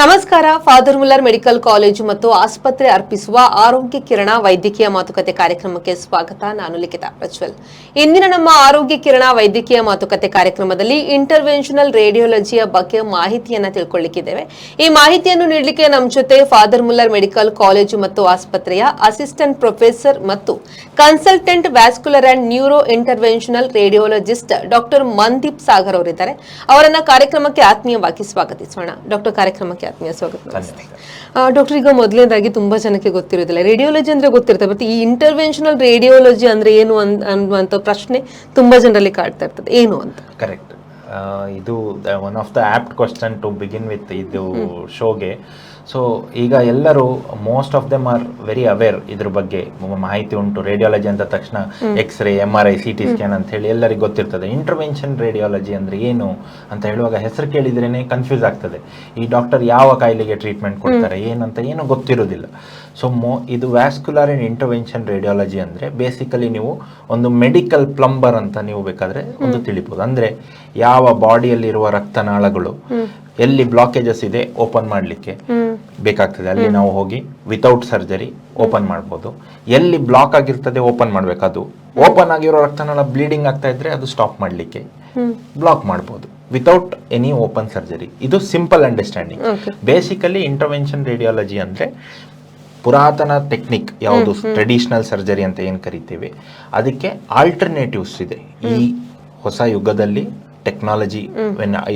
ನಮಸ್ಕಾರ. Father Muller medical college ಮತ್ತು ಆಸ್ಪತ್ರೆ ಅರ್ಪಿಸುವ ಆರೋಗ್ಯ ಕಿರಣ ವೈದ್ಯಕೀಯ ಮಾತುಕತೆ ಕಾರ್ಯಕ್ರಮಕ್ಕೆ ಸ್ವಾಗತ. ನಾನು ಲಿಖಿತ ಪ್ರಜ್ವಲ್. ಇಂದಿನ ನಮ್ಮ ಆರೋಗ್ಯ ಕಿರಣ ವೈದ್ಯಕೀಯ ಮಾತುಕತೆ ಕಾರ್ಯಕ್ರಮದಲ್ಲಿ ಇಂಟರ್ವೆನ್ಷನಲ್ ರೇಡಿಯೋಲಜಿಯ ಬಗ್ಗೆ ಮಾಹಿತಿಯನ್ನು ತಿಳ್ಕೊಳ್ಳಿಕ್ಕಿದ್ದೇವೆ. ಈ ಮಾಹಿತಿಯನ್ನು ನೀಡಲಿಕ್ಕೆ ನಮ್ಮ ಜೊತೆ ಫಾದರ್ ಮುಲ್ಲರ್ ಮೆಡಿಕಲ್ ಕಾಲೇಜು ಮತ್ತು ಆಸ್ಪತ್ರೆಯ ಅಸಿಸ್ಟೆಂಟ್ ಪ್ರೊಫೆಸರ್ ಮತ್ತು consultant vascular and neuro interventional radiologist doctor Mandeep Sagar ಅವರಿದ್ದಾರೆ. ಅವರನ್ನ ಕಾರ್ಯಕ್ರಮಕ್ಕೆ ಆತ್ಮೀಯವಾಗಿ ಸ್ವಾಗತಿಸೋಣ. ಡಾಕ್ಟರ್, ಕಾರ್ಯಕ್ರಮಕ್ಕೆ ಆತ್ಮೀಯ ಸ್ವಾಗತ ನಮಸ್ತೆ. ಡಾಕ್ಟರ್ ಈಗ ಮೊದಲನೇದಾಗಿ ತುಂಬಾ ಜನಕ್ಕೆ ಗೊತ್ತಿರೋದಿಲ್ಲ. ರೇಡಿಯೋಲಜಿ ಅಂದ್ರೆ ಗೊತ್ತಿರುತ್ತೆ ಬಟ್ ಈ ಇಂಟರ್ವೆನ್ಷನಲ್ ರೇಡಿಯೋಲಜಿ ಅಂದ್ರೆ ಏನು ಅನ್ನುವಂತ ಅನ್ನುವಂಥ ಪ್ರಶ್ನೆ ತುಂಬಾ ಜನರಲ್ಲಿ ಕಾಡ್ತಾ ಇರ್ತದೆ. ಏನು ಅಂತ? ಕರೆಕ್ಟ್ ಇದು one of the apt question to begin with ಇದು ಶೋಗೆ. ಸೊ ಈಗ ಎಲ್ಲರೂ most of them are very aware ಇದ್ರ ಬಗ್ಗೆ. ಮಾಹಿತಿ ಉಂಟು. ರೇಡಿಯಾಲಜಿ ಅಂತ ತಕ್ಷಣ X ray M R I C T scan ಅಂತ ಹೇಳಿ ಎಲ್ಲರಿಗೂ ಗೊತ್ತಿರ್ತದೆ. ಇಂಟರ್ವೆನ್ಷನ್ ರೇಡಿಯಾಲಜಿ ಅಂದ್ರೆ ಏನು ಅಂತ ಹೇಳುವಾಗ ಹೆಸರು ಕೇಳಿದ್ರೇನೆ ಕನ್ಫ್ಯೂಸ್ ಆಗ್ತದೆ. ಈ ಡಾಕ್ಟರ್ ಯಾವ ಕಾಯಿಲೆಗೆ ಟ್ರೀಟ್ಮೆಂಟ್ ಕೊಡ್ತಾರೆ ಏನಂತ ಏನು ಗೊತ್ತಿರೋದಿಲ್ಲ ಸೊ ಮೋ ಇದು ವ್ಯಾಸ್ಕ್ಯುಲರ್ ಅಂಡ್ ಇಂಟರ್ವೆನ್ಷನ್ ರೇಡಿಯಾಲಜಿ ಅಂದ್ರೆ ಬೇಸಿಕಲಿ ನೀವು ಒಂದು ಮೆಡಿಕಲ್ ಪ್ಲಂಬರ್ ಅಂತ ನೀವು ಬೇಕಾದ್ರೆ ಒಂದು ತಿಳಿಬಹುದು ಅಂದ್ರೆ ಯಾವ ಬಾಡಿಯಲ್ಲಿರುವ ರಕ್ತನಾಳಗಳು ಎಲ್ಲಿ ಬ್ಲಾಕೇಜಸ್ ಇದೆ ಓಪನ್ ಮಾಡಲಿಕ್ಕೆ. ಬೇಕಾಗ್ತದೆ. ಅಲ್ಲಿ ನಾವು ಹೋಗಿ ವಿತೌಟ್ ಸರ್ಜರಿ ಓಪನ್ ಮಾಡ್ಬೋದು. ಎಲ್ಲಿ ಬ್ಲಾಕ್ ಆಗಿರ್ತದೆ ಓಪನ್ ಮಾಡ್ಬೇಕು. ಅದು ಓಪನ್ ಆಗಿರೋ ರಕ್ತನಾಳ ಬ್ಲೀಡಿಂಗ್ ಆಗ್ತಾ ಇದ್ರೆ ಅದು ಸ್ಟಾಪ್ ಮಾಡಲಿಕ್ಕೆ ಬ್ಲಾಕ್ ಮಾಡ್ಬೋದು. ವಿತೌಟ್ ಎನಿ ಓಪನ್ ಸರ್ಜರಿ ಇದು simple understanding basically intervention radiology ಅಂದ್ರೆ ಪುರಾತನ ಟೆಕ್ನಿಕ್ ಯಾವುದು ಟ್ರೆಡಿಷನಲ್ ಸರ್ಜರಿ ಅಂತ ಏನು ಕರಿತೀವಿ ಅದಕ್ಕೆ ಆಲ್ಟರ್ನೇಟಿವ್ಸ್ ಇದೆ. ಈ ಹೊಸ ಯುಗದಲ್ಲಿ ಟೆಕ್ನಾಲಜಿ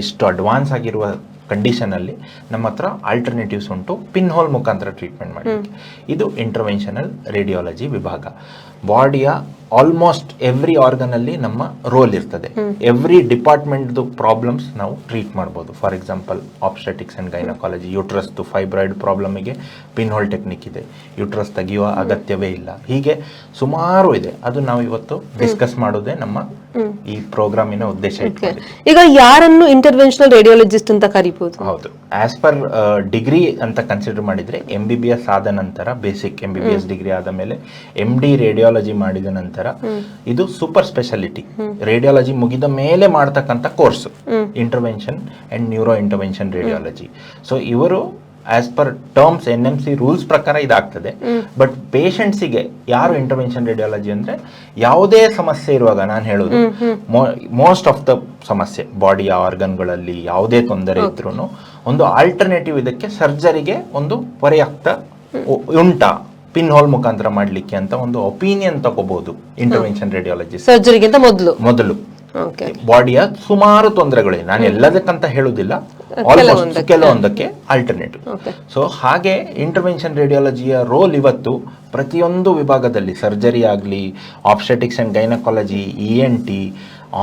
ಇಷ್ಟು ಅಡ್ವಾನ್ಸ್ ಆಗಿರುವ ಕಂಡೀಷನ್ ಅಲ್ಲಿ ನಮ್ಮ ಹತ್ರ ಆಲ್ಟರ್ನೇಟಿವ್ಸ್ ಉಂಟು. ಪಿನ್ ಹೋಲ್ ಮುಖಾಂತರ ಟ್ರೀಟ್ಮೆಂಟ್ ಮಾಡಿ ಇದು ಇಂಟರ್ವೆನ್ಷನಲ್ ರೇಡಿಯಾಲಜಿ ವಿಭಾಗ. ಬಾಡಿಯ ಆಲ್ಮೋಸ್ಟ್ ಎವ್ರಿ ಆರ್ಗನ್ ಅಲ್ಲಿ ನಮ್ಮ ರೋಲ್ ಇರ್ತದೆ. ಎವ್ರಿ ಡಿಪಾರ್ಟ್ಮೆಂಟ್ದು ಪ್ರಾಬ್ಲಮ್ಸ್ ನಾವು ಟ್ರೀಟ್ ಮಾಡ್ಬೋದು. For example obstetrics and gynaecology ಯೂಟ್ರಸ್ದು fibroid ಪ್ರಾಬ್ಲಮಿಗೆ ಪಿನ್ ಹೋಲ್ ಟೆಕ್ನಿಕ್ ಇದೆ. ಯುಟ್ರಸ್ ತೆಗೆಯುವ ಅಗತ್ಯವೇ ಇಲ್ಲ. ಹೀಗೆ ಸುಮಾರು ಇದೆ. ಅದು ನಾವು ಇವತ್ತು ಡಿಸ್ಕಸ್ ಮಾಡೋದೇ ನಮ್ಮ ಈ ಪ್ರೋಗ್ರಾಮಿನ ಉದ್ದೇಶ ಈಗ ಯಾರನ್ನು ಇಂಟರ್ವೆನ್ಷನಲ್ ರೇಡಿಯೋಲಜಿಸ್ಟ್ ಅಂತ ಕರಿಬಹುದು ಹೌದು. ಆಸ್ ಪರ್ ಡಿಗ್ರಿ ಅಂತ ಕನ್ಸಿಡರ್ ಮಾಡಿದ್ರೆ ಎಂ ಬಿ ಬಿ ಎಸ್ ಆದ ನಂತರ basic M B B S degree ಆದ ಮೇಲೆ ಎಂ ಡಿ ರೇಡಿಯಾಲಜಿ ಮಾಡಿದ ನಂತರ ಇದು ಸೂಪರ್ ಸ್ಪೆಷಾಲಿಟಿ ರೇಡಿಯಾಲಜಿ ಮುಗಿದ ಮೇಲೆ ಮಾಡ್ತಕ್ಕಂಥ course intervention and neuro intervention radiology so ಇವರು as per terms N M C rules ಪ್ರಕಾರ ಇದಾಗ್ತದೆ. ಬಟ್ ಪೇಷಂಟ್ಸಿಗೆ ಯಾರು ಇಂಟರ್ವೆನ್ಷನ್ ರೇಡಿಯಾಲಜಿ ಅಂದ್ರೆ ಯಾವುದೇ ಸಮಸ್ಯೆ ಇರುವಾಗ ನಾನು ಹೇಳೋದು ಮೋಸ್ಟ್ ಆಫ್ ದ ಸಮಸ್ಯೆ ಬಾಡಿಯ ಆರ್ಗನ್ಗಳಲ್ಲಿ ಯಾವುದೇ ತೊಂದರೆ ಇದ್ರೂ ಒಂದು ಆಲ್ಟರ್ನೇಟಿವ್ ಇದಕ್ಕೆ ಸರ್ಜರಿಗೆ ಒಂದು ಪರ್ಯಾಪ್ತ ಉಂಟಾ. ಪಿನ್ ಹೋಲ್ ಮುಖಾಂತರ ಮಾಡ್ಲಿಕ್ಕೆ ಅಂತ ಒಂದು ಒಪಿನಿಯನ್ ತಗೋಬಹುದು ಇಂಟರ್ವೆನ್ಷನ್ ರೇಡಿಯಾಲಜಿ ಸರ್ಜರಿಗಿಂತ ಮೊದಲು? ಮೊದಲು. ಬಾಡಿಯ ಸುಮಾರು ತೊಂದರೆಗಳಿವೆ ನಾನು ಎಲ್ಲದಕ್ಕಂತ ಹೇಳುದಿಲ್ಲ. ಆಲ್ಮೋಸ್ಟ್ ಕೆಲವೊಂದಕ್ಕೆ ಆಲ್ಟರ್ನೇಟಿವ್. ಸೊ ಹಾಗೆ ಇಂಟರ್ವೆನ್ಷನ್ ರೇಡಿಯಾಲಜಿಯ ರೋಲ್ ಇವತ್ತು ಪ್ರತಿಯೊಂದು ವಿಭಾಗದಲ್ಲಿ ಸರ್ಜರಿ ಆಗಲಿ obstetrics and gynaecology E N T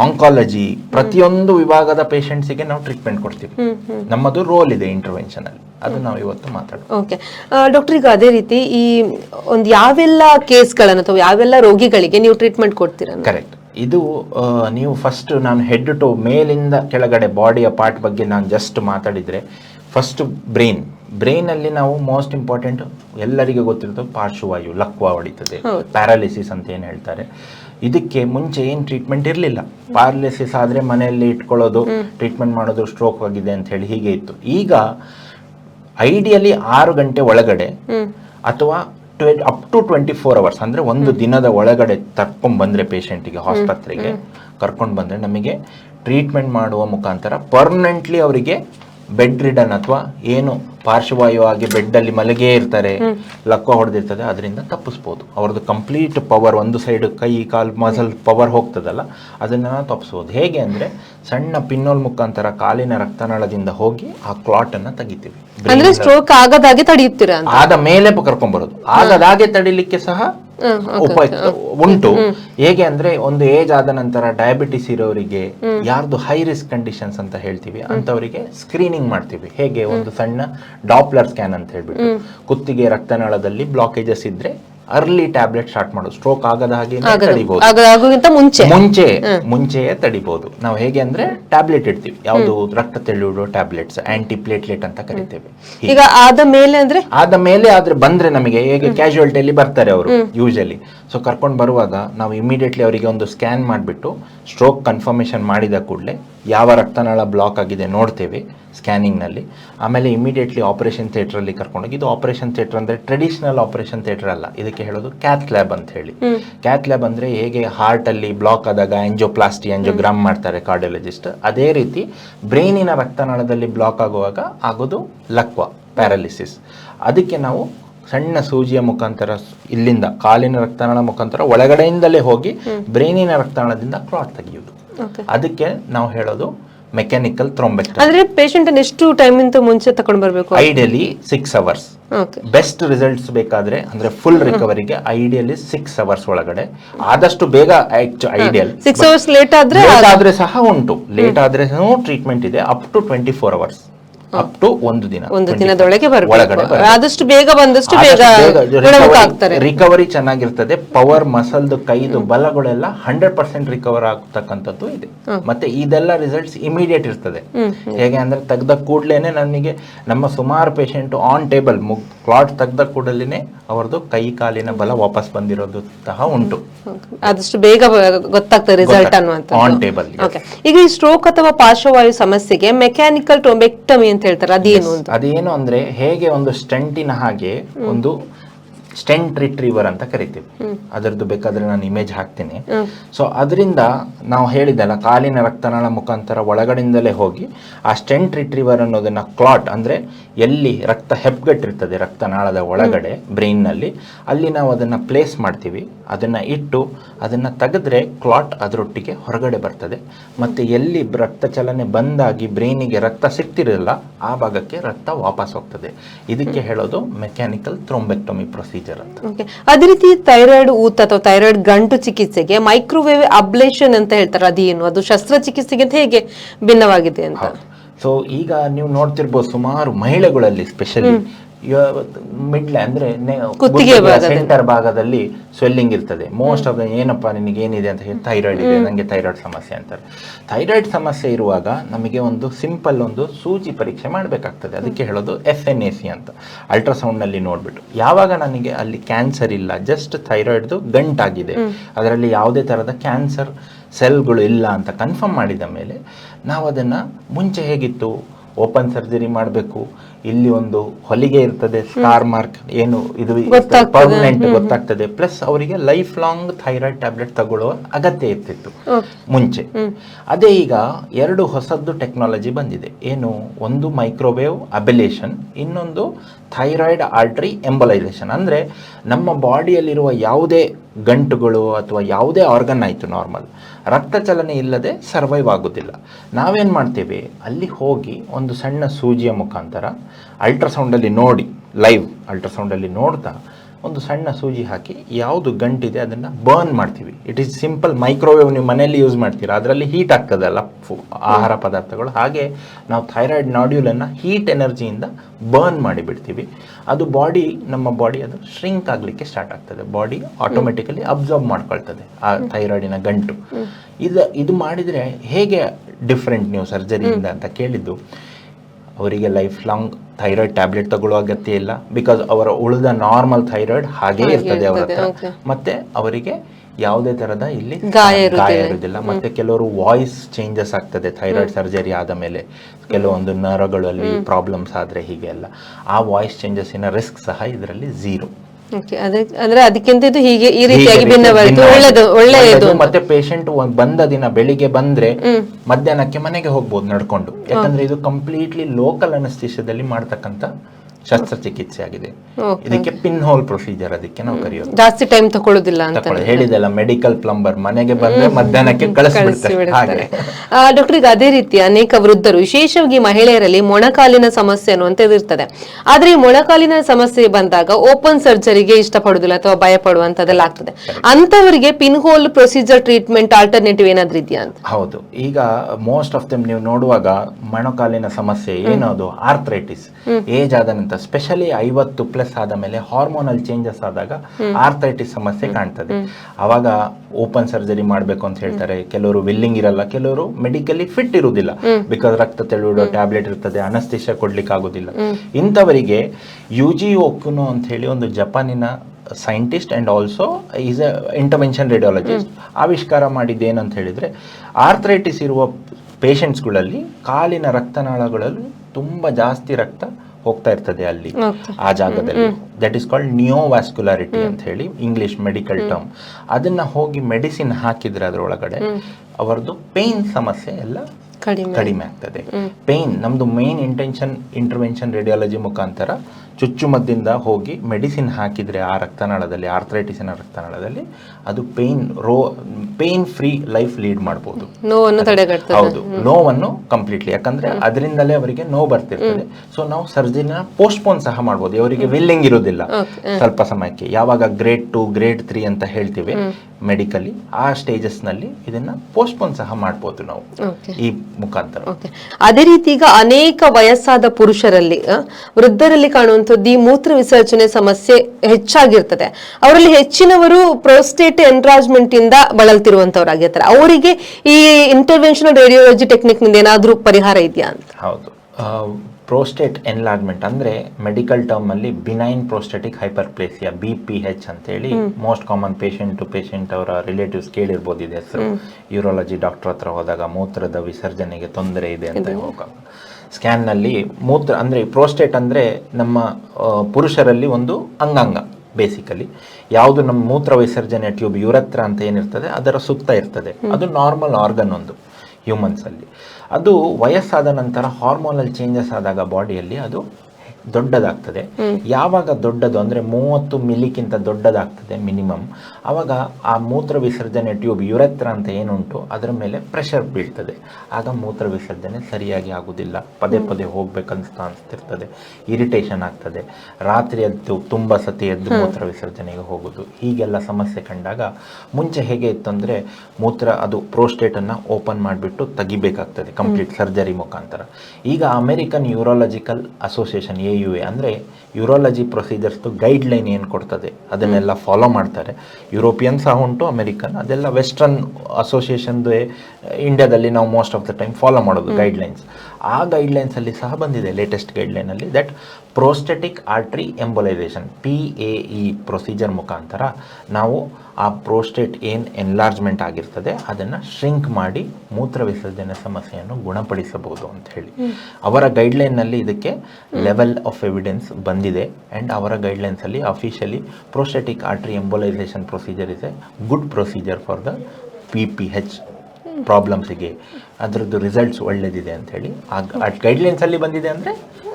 oncology ಪ್ರತಿಯೊಂದು ವಿಭಾಗದ ಪೇಷಂಟ್ಸಿಗೆ ನಾವು ಟ್ರೀಟ್ಮೆಂಟ್ ಕೊಡ್ತೀವಿ. ನಮ್ಮದು ರೋಲ್ ಇದೆ ಇಂಟರ್ವೆನ್ಷನ್ ಅಲ್ಲಿ. ಅದು ನಾವು ಇವತ್ತು ಮಾತಾಡೋದು ಓಕೆ ಡಾಕ್ಟರ್ ಈಗ ಅದೇ ರೀತಿ ಈ ಒಂದು ಯಾವೆಲ್ಲ ಕೇಸ್ಗಳನ್ನು ಅಥವಾ ಯಾವೆಲ್ಲ ರೋಗಿಗಳಿಗೆ ನೀವು ಟ್ರೀಟ್ಮೆಂಟ್ ಕೊಡ್ತೀರಾ ಕರೆಕ್ಟ್ ಇದು ನೀವು ಫಸ್ಟ್ ನಾನು ಹೆಡ್ ಟು ಮೇಲಿಂದ ಕೆಳಗಡೆ ಬಾಡಿಯ ಪಾರ್ಟ್ ಬಗ್ಗೆ ನಾನು ಜಸ್ಟ್ ಮಾತಾಡಿದರೆ ಫಸ್ಟ್ ಬ್ರೈನ್ ಬ್ರೈನಲ್ಲಿ ನಾವು ಮೋಸ್ಟ್ ಇಂಪಾರ್ಟೆಂಟ್ ಎಲ್ಲರಿಗೂ ಗೊತ್ತಿರೋದು ಪಾರ್ಶ್ವವಾಯು ಲಕ್ವ ಹೊಡಿತದೆ ಪ್ಯಾರಾಲಿಸಿಸ್ ಅಂತ ಏನು ಹೇಳ್ತಾರೆ. ಇದಕ್ಕೆ ಮುಂಚೆ ಏನು ಟ್ರೀಟ್ಮೆಂಟ್ ಇರಲಿಲ್ಲ. ಪ್ಯಾರಾಲಿಸಿಸ್ ಆದರೆ ಮನೆಯಲ್ಲಿ ಇಟ್ಕೊಳ್ಳೋದು ಟ್ರೀಟ್ಮೆಂಟ್ ಮಾಡೋದು ಸ್ಟ್ರೋಕ್ ಆಗಿದೆ ಅಂತ ಹೇಳಿ ಹೀಗೆ ಇತ್ತು. ಈಗ ಐಡಿಯಲಿ ಆರು ಗಂಟೆ ಒಳಗಡೆ ಅಥವಾ up to twenty four hours ಅಂದ್ರೆ ಒಂದು ದಿನದ ಒಳಗಡೆ ತರ್ಕೊಂಡ್ ಬಂದ್ರೆ ಪೇಷಂಟಿಗೆ ಆಸ್ಪತ್ರೆಗೆ ಕರ್ಕೊಂಡು ಬಂದ್ರೆ ನಮಗೆ ಟ್ರೀಟ್ಮೆಂಟ್ ಮಾಡುವ ಮುಖಾಂತರ ಪರ್ಮನೆಂಟ್ಲಿ ಅವರಿಗೆ ಬೆಡ್ ರಿಡನ್ ಅಥವಾ ಏನು ಪಾರ್ಶ್ವವಾಯು ಆಗಿ ಬೆಡ್ ಅಲ್ಲಿ ಮಲಗೇ ಇರ್ತಾರೆ ಲಕ್ಕ ಹೊಡೆದಿರ್ತದೆ ಅದರಿಂದ ತಪ್ಪಿಸ್ಬೋದು. ಅವ್ರದ್ದು ಕಂಪ್ಲೀಟ್ ಪವರ್ ಒಂದು ಸೈಡ್ ಕೈ ಕಾಲ್ ಮಸಲ್ ಪವರ್ ಹೋಗ್ತದಲ್ಲ ಅದನ್ನ ತಪ್ಪಿಸ್ಬೋದು. ಹೇಗೆ ಅಂದ್ರೆ ಸಣ್ಣ ಪಿನ್ನೋಲ್ ಮುಖಾಂತರ ಕಾಲಿನ ರಕ್ತನಾಳದಿಂದ ಹೋಗಿ ಆ ಕ್ಲಾಟ್ ಅನ್ನ ತೆಗಿತೀವಿ. ಅಂದ್ರೆ ಸ್ಟ್ರೋಕ್ ಆಗದಾಗೆ ತಡೆಯುತ್ತೀರಾ ಆದ ಮೇಲೆ ಕರ್ಕೊಂಡ್ಬರೋದು ಆಗದಾಗೆ ತಡಿಲಿಕ್ಕೆ ಸಹ ಉಪಯುಕ್ತ ಉಂಟು. ಹೇಗೆ ಅಂದ್ರೆ ಒಂದು ಏಜ್ ಆದ ನಂತರ ಡಯಾಬಿಟಿಸ್ ಇರೋರಿಗೆ ಯಾರ್ದು ಹೈ ರಿಸ್ಕ್ ಕಂಡೀಷನ್ಸ್ ಅಂತ ಹೇಳ್ತೀವಿ ಅಂತವರಿಗೆ ಸ್ಕ್ರೀನಿಂಗ್ ಮಾಡ್ತೀವಿ. ಹೇಗೆ ಒಂದು ಸಣ್ಣ ಡಾಪ್ಲರ್ ಸ್ಕ್ಯಾನ್ ಅಂತ ಹೇಳ್ಬಿಟ್ಟು. ಕುತ್ತಿಗೆ ರಕ್ತನಾಳದಲ್ಲಿ ಬ್ಲಾಕೇಜಸ್ ಇದ್ರೆ ಅರ್ಲಿ ಟ್ಯಾಬ್ಲೆಟ್ ಸ್ಟಾರ್ಟ್ ಮಾಡೋದು. ಸ್ಟ್ರೋಕ್ ಆಗದ ಹಾಗೆ ತಡಿಬಹುದು ಮುಂಚೆ. ಮುಂಚೆ ಮುಂಚೆಯೇ ತಡಿಬಹುದು ನಾವು ಹೇಗೆ ಅಂದ್ರೆ ಟ್ಯಾಬ್ಲೆಟ್ ಇಡ್ತೀವಿ. ಯಾವುದು ರಕ್ತ ತೆಳುವಿಡೋ ಟ್ಯಾಬ್ಲೆಟ್ಸ್ ಆಂಟಿ ಪ್ಲೇಟ್ಲೆಟ್ ಅಂತ ಕರಿತೇವೆ. ಈಗ ಆದ ಮೇಲೆ ಅಂದ್ರೆ? ಆದ ಮೇಲೆ ಆದ್ರೆ ಬಂದ್ರೆ ನಮಗೆ ಹೇಗೆ ಕ್ಯಾಶುಯಾಲಿಟಿಯಲ್ಲಿ ಬರ್ತಾರೆ ಅವರು ಯೂಶಲಿ ಸೊ ಕರ್ಕೊಂಡು ಬರುವಾಗ ನಾವು ಇಮಿಡಿಯೇಟ್ಲಿ ಅವರಿಗೆ ಒಂದು ಸ್ಕ್ಯಾನ್ ಮಾಡಿಬಿಟ್ಟು ಸ್ಟ್ರೋಕ್ ಕನ್ಫರ್ಮೇಶನ್ ಮಾಡಿದ ಕೂಡಲೇ ಯಾವ ರಕ್ತನಾಳ ಬ್ಲಾಕ್ ಆಗಿದೆ ನೋಡ್ತೇವೆ. ಸ್ಕ್ಯಾನಿಂಗ್ನಲ್ಲಿ ಆಮೇಲೆ ಇಮಿಡಿಯೇಟ್ಲಿ ಆಪರೇಷನ್ ಥಿಯೇಟ್ರಲ್ಲಿ ಕರ್ಕೊಂಡೋಗಿ ಇದು ಆಪರೇಷನ್ ಥಿಯೇಟರ್ ಅಂದರೆ ಟ್ರೆಡಿಷನಲ್ ಆಪರೇಷನ್ ಥಿಯೇಟರ್ ಅಲ್ಲ. ಇದಕ್ಕೆ ಹೇಳೋದು ಕ್ಯಾತ್ ಲ್ಯಾಬ್ ಅಂತ ಹೇಳಿ. ಕ್ಯಾತ್ ಲ್ಯಾಬ್ ಅಂದರೆ ಹೇಗೆ ಹಾರ್ಟಲ್ಲಿ ಬ್ಲಾಕ್ ಆದಾಗ ಎಂಜೋಪ್ಲಾಸ್ಟಿ ಎಂಜೋಗ್ರಾಮ್ ಮಾಡ್ತಾರೆ ಕಾರ್ಡಿಯೋಲಜಿಸ್ಟ್ ಅದೇ ರೀತಿ ಬ್ರೈನಿನ ರಕ್ತನಾಳದಲ್ಲಿ ಬ್ಲಾಕ್ ಆಗುವಾಗ ಆಗೋದು ಲಕ್ವ ಪ್ಯಾರಾಲಿಸಿಸ್ ಅದಕ್ಕೆ ನಾವು ಸಣ್ಣ ಸೂಜಿಯ ಮುಖಾಂತರ ಇಲ್ಲಿಂದ ಕಾಲಿನ ರಕ್ತನಾಳ ಮುಖಾಂತರ ಒಳಗಡೆಯಿಂದಲೇ ಹೋಗಿ ಬ್ರೈನಿನ ರಕ್ತನಾಳದಿಂದ ಕ್ಲಾಟ್ ತೆಗೆಯೋದು ಅದಕ್ಕೆ ನಾವು ಹೇಳೋದು ಮೆಕ್ಯಾನಿಕಲ್ ಥ್ರೋಂಬೆಕ್ಟಮಿ ಅಂದ್ರೆ ಪೇಷಂಟ್ ಎಷ್ಟು ಟೈಮ್ ಇಂತ ಮುಂಚೆ ತಕೊಂಡು ಬರಬೇಕು? Ideally six hours best results ಬೇಕಾದ್ರೆ ಅಂದ್ರೆ ಫುಲ್ ರಿಕವರಿಗೆ ಐಡಿಯಲಿ ಸಿಕ್ಸ್ ಅವರ್ಸ್ ಒಳಗಡೆ. ಆದಷ್ಟು ಬೇಗ ಐಡಿಯಲ್ ಸಿಕ್ಸ್ ಅವರ್ಸ್ ಲೇಟ್ ಆದ್ರೆ ಆದ್ರೆ ಸಹ ಉಂಟು. ಲೇಟ್ ಆದ್ರೆ ಟ್ರೀಟ್ಮೆಂಟ್ ಇದೆ up to twenty four hours up to ಒಂದು ದಿನ. ಒಂದು ದಿನದೊಳಗೆ ಬರ್ಬೇಕು. ಆದಷ್ಟು ಬೇಗ ಬಂದಷ್ಟು ಬೇಗ ರಿಕವರಿ ಚೆನ್ನಾಗಿರ್ತದೆ. ಪವರ್ ಮಸಲ್ದು ಕೈದು ಬಲಗಳೆಲ್ಲ ಹಂಡ್ರೆಡ್ ಪರ್ಸೆಂಟ್ ರಿಕವರ್ ಆಗ್ತಕ್ಕಂಥದ್ದು ಇದೆ. ಮತ್ತೆ ಇದೆಲ್ಲ ರಿಸಲ್ಟ್ಸ್ ಇಮಿಡಿಯೇಟ್ ಇರ್ತದೆ. ಹೇಗೆ ಅಂದ್ರೆ ತೆಗ್ದ ಕೂಡ್ಲೇನೆ ನನಗೆ ನಮ್ಮ ಸುಮಾರು ಪೇಷಂಟ್ ಆನ್ ಟೇಬಲ್ ಕ್ಲಾಟ್ ತೆಗ್ದ ಕೂಡಲೇನೆ ಅವ್ರದ್ದು ಕೈ ಕಾಲಿನ ಬಲ ವಾಪಸ್ ಬಂದಿರೋದು ಸಹ ಉಂಟು. ಆದಷ್ಟು ಬೇಗ ಗೊತ್ತಾಗ್ತದೆ ರಿಸಲ್ಟ್ ಅನ್ನುವಂಥ ಆನ್ ಟೇಬಲ್ ಈಗ ಈ ಸ್ಟ್ರೋಕ್ ಅಥವಾ ಪಾರ್ಶ್ವವಾಯು ಸಮಸ್ಯೆಗೆ ಮೆಕ್ಯಾನಿಕಲ್ ಟೊಂಬೆಕ್ಟಮಿ ಅಂತ ಹೇಳ್ತಾರೆ. ಅದೇನು ಅಂತ. ಅದೇನು ಅಂದ್ರೆ ಹೇಗೆ ಒಂದು ಸ್ಟೆಂಟಿನ ಹಾಗೆ ಒಂದು ಸ್ಟೆಂಟ್ ರಿಟ್ರೀವರ್ ಅಂತ ಕರಿತೀವಿ. ಅದರದ್ದು ಬೇಕಾದ್ರೆ ನಾನು ಇಮೇಜ್ ಹಾಕ್ತೀನಿ. ಸೊ ಅದರಿಂದ ನಾವು ಹೇಳಿದಲ್ಲ ಕಾಲಿನ ರಕ್ತನಾಳ ಮುಖಾಂತರ ಒಳಗಡೆಯಿಂದಲೇ ಹೋಗಿ ಆ ಸ್ಟೆಂಟ್ ರಿಟ್ರೀವರ್ ಅನ್ನೋದನ್ನ ಕ್ಲಾಟ್ ಅಂದ್ರೆ ಎಲ್ಲಿ ರಕ್ತ ಹೆಪ್ಗಟ್ಟಿರ್ತದೆ ರಕ್ತನಾಳದ ಒಳಗಡೆ ಬ್ರೈನ್ನಲ್ಲಿ ಅಲ್ಲಿ ನಾವು ಅದನ್ನು ಪ್ಲೇಸ್ ಮಾಡ್ತೀವಿ. ಅದನ್ನು ಇಟ್ಟು ಅದನ್ನು ತೆಗೆದ್ರೆ ಕ್ಲಾಟ್ ಅದರೊಟ್ಟಿಗೆ ಹೊರಗಡೆ ಬರ್ತದೆ. ಮತ್ತು ಎಲ್ಲಿ ರಕ್ತ ಚಲನೆ ಬಂದಾಗಿ ಬ್ರೈನಿಗೆ ರಕ್ತ ಸಿಗ್ತಿರಲ್ಲ ಆ ಭಾಗಕ್ಕೆ ರಕ್ತ ವಾಪಸ್ ಹೋಗ್ತದೆ. ಇದಕ್ಕೆ ಹೇಳೋದು ಮೆಕ್ಯಾನಿಕಲ್ ಥ್ರೋಂಬೆಕ್ಟೊಮಿ ಪ್ರೊಸೀಜರ್ ಅಂತ. ಓಕೆ. ಅದೇ ರೀತಿ ಥೈರಾಯ್ಡ್ ಊತ ಅಥವಾ ಥೈರಾಯ್ಡ್ ಗಂಟು ಚಿಕಿತ್ಸೆಗೆ ಮೈಕ್ರೋವೇವ್ ಅಬ್ಲೇಷನ್ ಅಂತ ಹೇಳ್ತಾರೆ ಅದೇನು ಅದು ಶಸ್ತ್ರಚಿಕಿತ್ಸೆಗೆ ಹೇಗೆ ಭಿನ್ನವಾಗಿದೆ ಅಂತ? ಸೊ ಈಗ ನೀವು ನೋಡ್ತಿರ್ಬೋದು ಸುಮಾರು ಮಹಿಳೆಗಳಲ್ಲಿ ಸ್ಪೆಷಲಿ ಮಿಡ್ಲೆ ಅಂದ್ರೆ ಕುತ್ತಿಗೆ. ಸೆಂಟರ್ ಭಾಗದಲ್ಲಿ. ಸ್ವೆಲ್ಲಿಂಗ್ ಇರ್ತದೆ. ಮೋಸ್ಟ್ ಆಫ್ ದ ಏನಪ್ಪ ನಿನಗೆ ಏನಿದೆ ಅಂತ ಹೇಳಿ ಥೈರಾಯ್ಡ್ ಇದೆ ನನಗೆ ಥೈರಾಯ್ಡ್ ಸಮಸ್ಯೆ ಅಂತಾರೆ. ಥೈರಾಯ್ಡ್ ಸಮಸ್ಯೆ ಇರುವಾಗ ನಮಗೆ ಒಂದು ಸಿಂಪಲ್ ಒಂದು ಸೂಜಿ ಪರೀಕ್ಷೆ ಮಾಡಬೇಕಾಗ್ತದೆ. ಅದಕ್ಕೆ ಹೇಳೋದು ಎಫ್ ಎನ್ ಎ ಸಿ ಅಂತ. ಅಲ್ಟ್ರಾಸೌಂಡ್ನಲ್ಲಿ ನೋಡ್ಬಿಟ್ಟು. ಯಾವಾಗ ನನಗೆ ಅಲ್ಲಿ ಕ್ಯಾನ್ಸರ್ ಇಲ್ಲ ಜಸ್ಟ್ ಥೈರಾಯ್ಡ್ದು ಗಂಟಾಗಿದೆ. ಅದರಲ್ಲಿ ಯಾವುದೇ ಥರದ ಕ್ಯಾನ್ಸರ್ ಸೆಲ್ಗಳು ಇಲ್ಲ ಅಂತ ಕನ್ಫರ್ಮ್ ಮಾಡಿದ ಮೇಲೆ ನಾವು ಅದನ್ನು ಮುಂಚೆ ಹೇಗಿತ್ತು? ಓಪನ್ ಸರ್ಜರಿ ಮಾಡಬೇಕು. ಇಲ್ಲಿ ಒಂದು ಹೊಲಿಗೆ ಇರ್ತದೆ ಸ್ಟಾರ್ ಮಾರ್ಕ್ ಏನು ಇದು. ಪರ್ಮನೆಂಟ್ ಗೊತ್ತಾಗ್ತದೆ. ಪ್ಲಸ್ ಅವರಿಗೆ ಲೈಫ್ ಲಾಂಗ್ ಥೈರಾಯ್ಡ್ ಟ್ಯಾಬ್ಲೆಟ್ ತಗೊಳ್ಳುವ ಅಗತ್ಯ ಇರ್ತಿತ್ತು. ಮುಂಚೆ. ಅದೇ ಈಗ ಎರಡು ಹೊಸದ್ದು ಟೆಕ್ನಾಲಜಿ ಬಂದಿದೆ. ಏನು ಒಂದು ಮೈಕ್ರೋವೇವ್ ಅಬಿಲೇಷನ್ ಇನ್ನೊಂದು ಥೈರಾಯ್ಡ್ ಆರ್ಟ್ರಿ ಎಂಬಲೈಸೇಷನ್ ಅಂದರೆ ನಮ್ಮ ಬಾಡಿಯಲ್ಲಿರುವ ಯಾವುದೇ ಗಂಟುಗಳು ಅಥವಾ ಯಾವುದೇ ಆರ್ಗನ್ ಆಯಿತು ನಾರ್ಮಲ್ ರಕ್ತ ಚಲನೆ ಇಲ್ಲದೆ ಸರ್ವೈವ್ ಆಗೋದಿಲ್ಲ. ನಾವೇನು ಮಾಡ್ತೀವಿ? ಅಲ್ಲಿ ಹೋಗಿ ಒಂದು ಸಣ್ಣ ಸೂಜಿಯ ಮುಖಾಂತರ ಅಲ್ಟ್ರಾಸೌಂಡಲ್ಲಿ ನೋಡಿ ಲೈವ್ ಅಲ್ಟ್ರಾಸೌಂಡಲ್ಲಿ ನೋಡ್ತಾ ಒಂದು ಸಣ್ಣ ಸೂಜಿ ಹಾಕಿ ಯಾವುದು ಗಂಟಿದೆ ಅದನ್ನು ಬರ್ನ್ ಮಾಡ್ತೀವಿ. ಇಟ್ ಈಸ್ ಸಿಂಪಲ್ ಮೈಕ್ರೋವೇವ್ ನೀವು ಮನೆಯಲ್ಲಿ ಯೂಸ್ ಮಾಡ್ತೀರಾ. ಅದರಲ್ಲಿ ಹೀಟ್ ಆಗ್ತದಲ್ಲ ಫು- ಆಹಾರ ಪದಾರ್ಥಗಳು. ಹಾಗೆ ನಾವು ಥೈರಾಯ್ಡ್ ನಾಡ್ಯೂಲನ್ನು ಹೀಟ್ ಎನರ್ಜಿಯಿಂದ ಬರ್ನ್ ಮಾಡಿಬಿಡ್ತೀವಿ. ಅದು ಬಾಡಿ ನಮ್ಮ ಬಾಡಿ ಅದು ಶ್ರಿಂಕ್ ಆಗಲಿಕ್ಕೆ ಸ್ಟಾರ್ಟ್ ಆಗ್ತದೆ. ಬಾಡಿ ಆಟೋಮೆಟಿಕಲಿ ಅಬ್ಸರ್ವ್ ಮಾಡ್ಕೊಳ್ತದೆ ಆ ಥೈರಾಯ್ಡಿನ ಗಂಟು. ಇದು ಇದು ಮಾಡಿದರೆ ಹೇಗೆ ಡಿಫ್ರೆಂಟ್ ನೀವು ಸರ್ಜರಿಯಿಂದ ಅಂತ ಕೇಳಿದ್ದು ಅವರಿಗೆ ಲೈಫ್ ಲಾಂಗ್ ಥೈರಾಯ್ಡ್ ಟ್ಯಾಬ್ಲೆಟ್ ತಗೊಳ್ಳುವ ಅಗತ್ಯ ಇಲ್ಲ. ಬಿಕಾಸ್ ಅವರ ಉಳಿದ ನಾರ್ಮಲ್ ಥೈರಾಯ್ಡ್ ಹಾಗೇ ಇರ್ತದೆ ಅವರ ಹತ್ರ. ಮತ್ತೆ ಅವರಿಗೆ ಯಾವುದೇ ತರದ ಇಲ್ಲಿ ಗಾಯ ಇರುವುದಿಲ್ಲ. ಮತ್ತೆ ಕೆಲವರು ವಾಯ್ಸ್ ಚೇಂಜಸ್ ಆಗ್ತದೆ ಥೈರಾಯ್ಡ್ ಸರ್ಜರಿ ಆದ ಮೇಲೆ. ಕೆಲವೊಂದು ನರಗಳಲ್ಲಿ ಪ್ರಾಬ್ಲಮ್ಸ್ ಆದ್ರೆ ಹೀಗೆ ಎಲ್ಲ. ಆ ವಾಯ್ಸ್ ಚೇಂಜಸ್ಸಿನ ರಿಸ್ಕ್ ಸಹ ಇದರಲ್ಲಿ ಝೀರೋ ಅಂದ್ರೆ ಅದಕ್ಕಿಂತ ಇದು ಹೀಗೆ ಈ ರೀತಿಯಾಗಿ ಭಿನ್ನವಾಯಿತು ಒಳ್ಳೆದು ಒಳ್ಳೆಯದು. ಮತ್ತೆ ಪೇಷಂಟ್ ಬಂದ ದಿನ ಬೆಳಿಗ್ಗೆ ಬಂದ್ರೆ ಮಧ್ಯಾಹ್ನಕ್ಕೆ ಮನೆಗೆ ಹೋಗ್ಬೋದು ನಡ್ಕೊಂಡು. ಯಾಕಂದ್ರೆ ಇದು ಕಂಪ್ಲೀಟ್ಲಿ ಲೋಕಲ್ ಅನಸ್ತಿಷ್ಯದಲ್ಲಿ ಮಾಡ್ತಕ್ಕಂಥ ಶಸ್ತ್ರಚಿಕಿತ್ಸೆ ಆಗಿದೆ ಇದಕ್ಕೆ ಪಿನ್ ಹೋಲ್ ಪ್ರೊಸೀಜರ್ ಅದಕ್ಕೆ ನಾವು ಕರೆಯೋದು. ಜಾಸ್ತಿ ಟೈಮ್ ತಗೊಳ್ಳೋದಿಲ್ಲ ಅಂತ ಹೇಳಿದೆಲ್ಲ ಮೆಡಿಕಲ್ ಪ್ಲಂಬರ್ ಮನೆಗೆ ಬಂದ್ರೆ ಮಧ್ಯಾಹ್ನಕ್ಕೆ ಕಳಿಸ್ಬಿಡ್ತಾರೆ ಡಾಕ್ಟರ್ ಈಗ ಅದೇ ರೀತಿ ಅನೇಕ ವೃದ್ಧರು ವಿಶೇಷವಾಗಿ ಮಹಿಳೆಯರಲ್ಲಿ ಮೊಣಕಾಲಿನ ಸಮಸ್ಯೆ ಅನ್ನುವಂಥದ್ದು ಇರ್ತದೆ. ಆದ್ರೆ ಈ ಮೊಣಕಾಲಿನ ಸಮಸ್ಯೆ ಬಂದಾಗ ಓಪನ್ ಸರ್ಜರಿಗೆ ಇಷ್ಟಪಡುದಿಲ್ಲ ಅಥವಾ ಭಯ ಪಡುವಂತದೆಲ್ಲ ಆಗ್ತದೆ. ಅಂತವರಿಗೆ pin hole procedure treatment alternative ಏನಾದ್ರೂ ಇದೆಯಾ ಅಂತ? ಹೌದು. ಈಗ ಮೋಸ್ಟ್ ಆಫ್ ದಮ್ ನೀವು ನೋಡುವಾಗ ಮೊಣಕಾಲಿನ ಸಮಸ್ಯೆ ಏನದು? ಆರ್ಥ್ರೈಟಿಸ್ ಏಜ್ ಆದ ನಂತರ ಸ್ಪೆಷಲಿ ಐವತ್ತು ಪ್ಲಸ್ ಆದ ಮೇಲೆ ಹಾರ್ಮೋನಲ್ ಚೇಂಜಸ್ ಆದಾಗ ಆರ್ಥೈಟಿಸ್ ಸಮಸ್ಯೆ ಕಾಣ್ತದೆ. ಅವಾಗ ಓಪನ್ ಸರ್ಜರಿ ಮಾಡಬೇಕು ಅಂತ ಹೇಳ್ತಾರೆ. ಕೆಲವರು ವಿಲ್ಲಿಂಗ್ ಇರಲ್ಲ ಕೆಲವರು ಮೆಡಿಕಲಿ ಫಿಟ್ ಇರುವುದಿಲ್ಲ. ಬಿಕಾಸ್ ರಕ್ತ ತೆಳುವಿಡೋ ಟ್ಯಾಬ್ಲೆಟ್ ಇರ್ತದೆ ಅನಸ್ತಿಷ ಕೊಡ್ಲಿಕ್ಕೆ ಆಗುದಿಲ್ಲ. ಇಂಥವರಿಗೆ ಯು ಜಿ ಒಕ್ಕುನು ಅಂತ ಹೇಳಿ ಒಂದು ಜಪಾನಿನ scientist and also is a intervention radiologist ಆವಿಷ್ಕಾರ ಮಾಡಿದ್ದೇನಂತ ಹೇಳಿದ್ರೆ ಆರ್ಥ್ರೈಟಿಸ್ ಇರುವ ಪೇಷಂಟ್ಸ್ಗಳಲ್ಲಿ ಕಾಲಿನ ರಕ್ತನಾಳಗಳಲ್ಲಿ ತುಂಬ ಜಾಸ್ತಿ ರಕ್ತ ಹೋಗ್ತಾ ಇರ್ತದೆ ಅಲ್ಲಿ ಆ ಜಾಗದಲ್ಲಿ. ದಟ್ ಇಸ್ ಕಾಲ್ಡ್ ನಿಯೋವ್ಯಾಸ್ಕ್ಯುಲಾರಿಟಿ ಅಂತ ಹೇಳಿ ಇಂಗ್ಲಿಷ್ ಮೆಡಿಕಲ್ ಟರ್ಮ್ ಅದನ್ನ ಹೋಗಿ ಮೆಡಿಸಿನ್ ಹಾಕಿದ್ರೆ ಅದರೊಳಗಡೆ ಅವರದು ಪೇನ್ ಸಮಸ್ಯೆ ಎಲ್ಲ ಕಡಿಮೆ. ಕಡಿಮೆ ಆಗ್ತದೆ. ಪೇನ್ ನಮ್ದು ಮೇನ್ ಇಂಟೆನ್ಷನ್ ಇಂಟರ್ವೆನ್ಷನ್ ರೇಡಿಯಾಲಜಿ ಮುಖಾಂತರ ಚುಚ್ಚುಮದ್ದಿಂದ ಹೋಗಿ ಮೆಡಿಸಿನ್ ಹಾಕಿದ್ರೆ ಆ ರಕ್ತನಾಳದಲ್ಲಿ ಆರ್ಥರೈಟಿಸಿನ ರಕ್ತನಾಳದಲ್ಲಿ ಅದು ಪೇನ್ ರೋ ಪೇನ್ ಫ್ರೀ ಲೈಫ್ ಲೀಡ್ ಮಾಡ್ಬೋದು. ನೋವನ್ನು ತಡೆಗಟ್ಟ ಹೌದು ನೋವನ್ನು ಕಂಪ್ಲೀಟ್ಲಿ ಯಾಕಂದ್ರೆ ಅದರಿಂದಲೇ ಅವರಿಗೆ ನೋವು ಬರ್ತಿರ್ತದೆ. ಸೊ ನಾವು ಸರ್ಜರಿನ ಪೋಸ್ಟ್ಪೋನ್ ಸಹ ಮಾಡ್ಬೋದು. ಅವರಿಗೆ ವಿಲ್ಲಿಂಗ್ ಇರೋದಿಲ್ಲ. ಸ್ವಲ್ಪ ಸಮಯಕ್ಕೆ. ಯಾವಾಗ ಗ್ರೇಡ್ ಟು ಗ್ರೇಡ್ ತ್ರೀ ಅಂತ ಹೇಳ್ತೀವಿ ಮೆಡಿಕಲಿ ಆ ಸ್ಟೇಜಸ್ನಲ್ಲಿ ಇದನ್ನ ಪೋಸ್ಟ್ಪೋನ್ ಸಹ ಮಾಡ್ಬೋದು ನಾವು. ಈ ಮುಖಾಂತರ. ಅದೇ ರೀತಿ ಈಗ ಅನೇಕ ವಯಸ್ಸಾದ ಪುರುಷರಲ್ಲಿ ವೃದ್ಧರಲ್ಲಿ ಕಾಣುವಂಥದ್ದು ಈ ಮೂತ್ರ ವಿಸರ್ಜನೆ ಸಮಸ್ಯೆ ಹೆಚ್ಚಾಗಿರ್ತದೆ. ಅವರಲ್ಲಿ ಹೆಚ್ಚಿನವರು ಪ್ರೋಸ್ಟೇಟ್ ಎನ್ರಾಜ್ಮೆಂಟ್ ಇಂದ ಬಳಲ್ತಿರುವಂತವರಾಗಿರ್ತಾರೆ ಅವರಿಗೆ ಈ ಇಂಟರ್ವೆನ್ಷನಲ್ ರೇಡಿಯೋಲಜಿ ಟೆಕ್ನಿಕ್ನಿಂದ ಏನಾದರೂ ಪರಿಹಾರ ಇದೆಯಾ ಅಂತ? ಹೌದು. ಪ್ರೋಸ್ಟೇಟ್ ಎನ್ಲಾರ್ಜ್ಮೆಂಟ್ ಅಂದ್ರೆ ಮೆಡಿಕಲ್ ಟರ್ಮ್ ಅಲ್ಲಿ benign prostatic hyperplasia B P H ಅಂತೇಳಿ most common patient to patient ಅವರ ರಿಲೇಟಿವ್ಸ್ ಕೇಳಿರ್ಬೋದು ಇದೆ ಹೆಸರು ಯೂರಾಲಜಿ ಡಾಕ್ಟರ್ ಹತ್ರ ಹೋದಾಗ ಮೂತ್ರದ ವಿಸರ್ಜನೆಗೆ ತೊಂದರೆ ಇದೆ ಅಂತ ಹೋಗುವಾಗ ಸ್ಕ್ಯಾನ್ನಲ್ಲಿ ಮೂತ್ರ ಅಂದರೆ ಪ್ರೋಸ್ಟೇಟ್ ಅಂದರೆ ನಮ್ಮ ಪುರುಷರಲ್ಲಿ ಒಂದು ಅಂಗಾಂಗ ಬೇಸಿಕಲಿ ಯಾವುದು ನಮ್ಮ ಮೂತ್ರ ವಿಸರ್ಜನೆ ಟ್ಯೂಬ್ ಯುರತ್ರ ಅಂತ ಏನಿರ್ತದೆ ಅದರ ಸುತ್ತ ಇರ್ತದೆ. ಅದು ನಾರ್ಮಲ್ ಆರ್ಗನ್ ಒಂದು ಹ್ಯೂಮನ್ಸ್ ಅಲ್ಲಿ. ಅದು ವಯಸ್ಸಾದ ನಂತರ ಹಾರ್ಮೋನಲ್ ಚೇಂಜಸ್ ಆದಾಗ ಬಾಡಿಯಲ್ಲಿ ಅದು ದೊಡ್ಡದಾಗ್ತದೆ. ಯಾವಾಗ ದೊಡ್ಡದು ಅಂದರೆ ಮೂವತ್ತು ಮಿಲಿಕ್ಕಿಂತ ದೊಡ್ಡದಾಗ್ತದೆ ಮಿನಿಮಮ್. ಆವಾಗ ಆ ಮೂತ್ರ ವಿಸರ್ಜನೆ ಟ್ಯೂಬ್ ಯುರೆತ್ರ ಅಂತ ಏನುಂಟು ಅದರ ಮೇಲೆ ಪ್ರೆಷರ್ ಬೀಳ್ತದೆ. ಆಗ ಮೂತ್ರ ವಿಸರ್ಜನೆ ಸರಿಯಾಗಿ ಆಗುವುದಿಲ್ಲ ಪದೇ ಪದೇ ಹೋಗ್ಬೇಕಂತ ಅನಿಸ್ತಿರ್ತದೆ. ಇರಿಟೇಷನ್ ಆಗ್ತದೆ. ರಾತ್ರಿ ಎದ್ದು ತುಂಬ ಸತಿ ಎದ್ದು ಮೂತ್ರ ವಿಸರ್ಜನೆಗೆ ಹೋಗುದು. ಹೀಗೆಲ್ಲ ಸಮಸ್ಯೆ ಕಂಡಾಗ ಮುಂಚೆ ಹೇಗೆ ಇತ್ತು ಅಂದರೆ ಮೂತ್ರ ಅದು ಪ್ರೋಸ್ಟೇಟನ್ನು ಓಪನ್ ಮಾಡಿಬಿಟ್ಟು ತೆಗಿಬೇಕಾಗ್ತದೆ. ಕಂಪ್ಲೀಟ್ ಸರ್ಜರಿ ಮುಖಾಂತರ. ಈಗ American urological association A U A ಅಂದರೆ ಯೂರಾಲಜಿ ಪ್ರೊಸೀಜರ್ಸ್ದು ಗೈಡ್ ಲೈನ್ ಏನು ಕೊಡ್ತದೆ ಅದನ್ನೆಲ್ಲ ಫಾಲೋ ಮಾಡ್ತಾರೆ. ಯುರೋಪಿಯನ್ ಸಹ ಉಂಟು ಅಮೆರಿಕನ್ ಅದೆಲ್ಲ ವೆಸ್ಟರ್ನ್ ಅಸೋಸಿಯೇಷನ್ದು ಇಂಡಿಯಾದಲ್ಲಿ ನಾವು most of the time follow ಮಾಡೋದು ಗೈಡ್ಲೈನ್ಸ್ ಆ ಗೈಡ್ಲೈನ್ಸಲ್ಲಿ ಸಹ ಬಂದಿದೆ latest ಗೈಡ್ಲೈನಲ್ಲಿ that prostatic artery embolisation P A E procedure ಮುಖಾಂತರ ನಾವು ಆ ಪ್ರೋಸ್ಟೇಟ್ ಏನು ಎನ್ಲಾರ್ಜ್ಮೆಂಟ್ ಆಗಿರ್ತದೆ ಅದನ್ನು ಶ್ರಿಂಕ್ ಮಾಡಿ ಮೂತ್ರ ವಿಸರ್ಜನೆ ಸಮಸ್ಯೆಯನ್ನು ಗುಣಪಡಿಸಬಹುದು ಅಂತ ಹೇಳಿ. ಅವರ ಗೈಡ್ಲೈನ್ನಲ್ಲಿ ಇದಕ್ಕೆ ಲೆವೆಲ್ ಆಫ್ ಎವಿಡೆನ್ಸ್ ಬಂದಿದೆ. ಆ್ಯಂಡ್ ಅವರ ಗೈಡ್ಲೈನ್ಸಲ್ಲಿ officially prostatic artery embolisation procedure is a good procedure for the P P H ಪ್ರಾಬ್ಲಮ್ಸಿಗೆ ಅದರದ್ದು ರಿಸಲ್ಟ್ಸ್ ಒಳ್ಳೆಯದಿದೆ ಅಂತ ಹೇಳಿ. ಆ ಗೈಡ್ಲೈನ್ಸಲ್ಲಿ ಬಂದಿದೆ ಅಂದ್ರೆ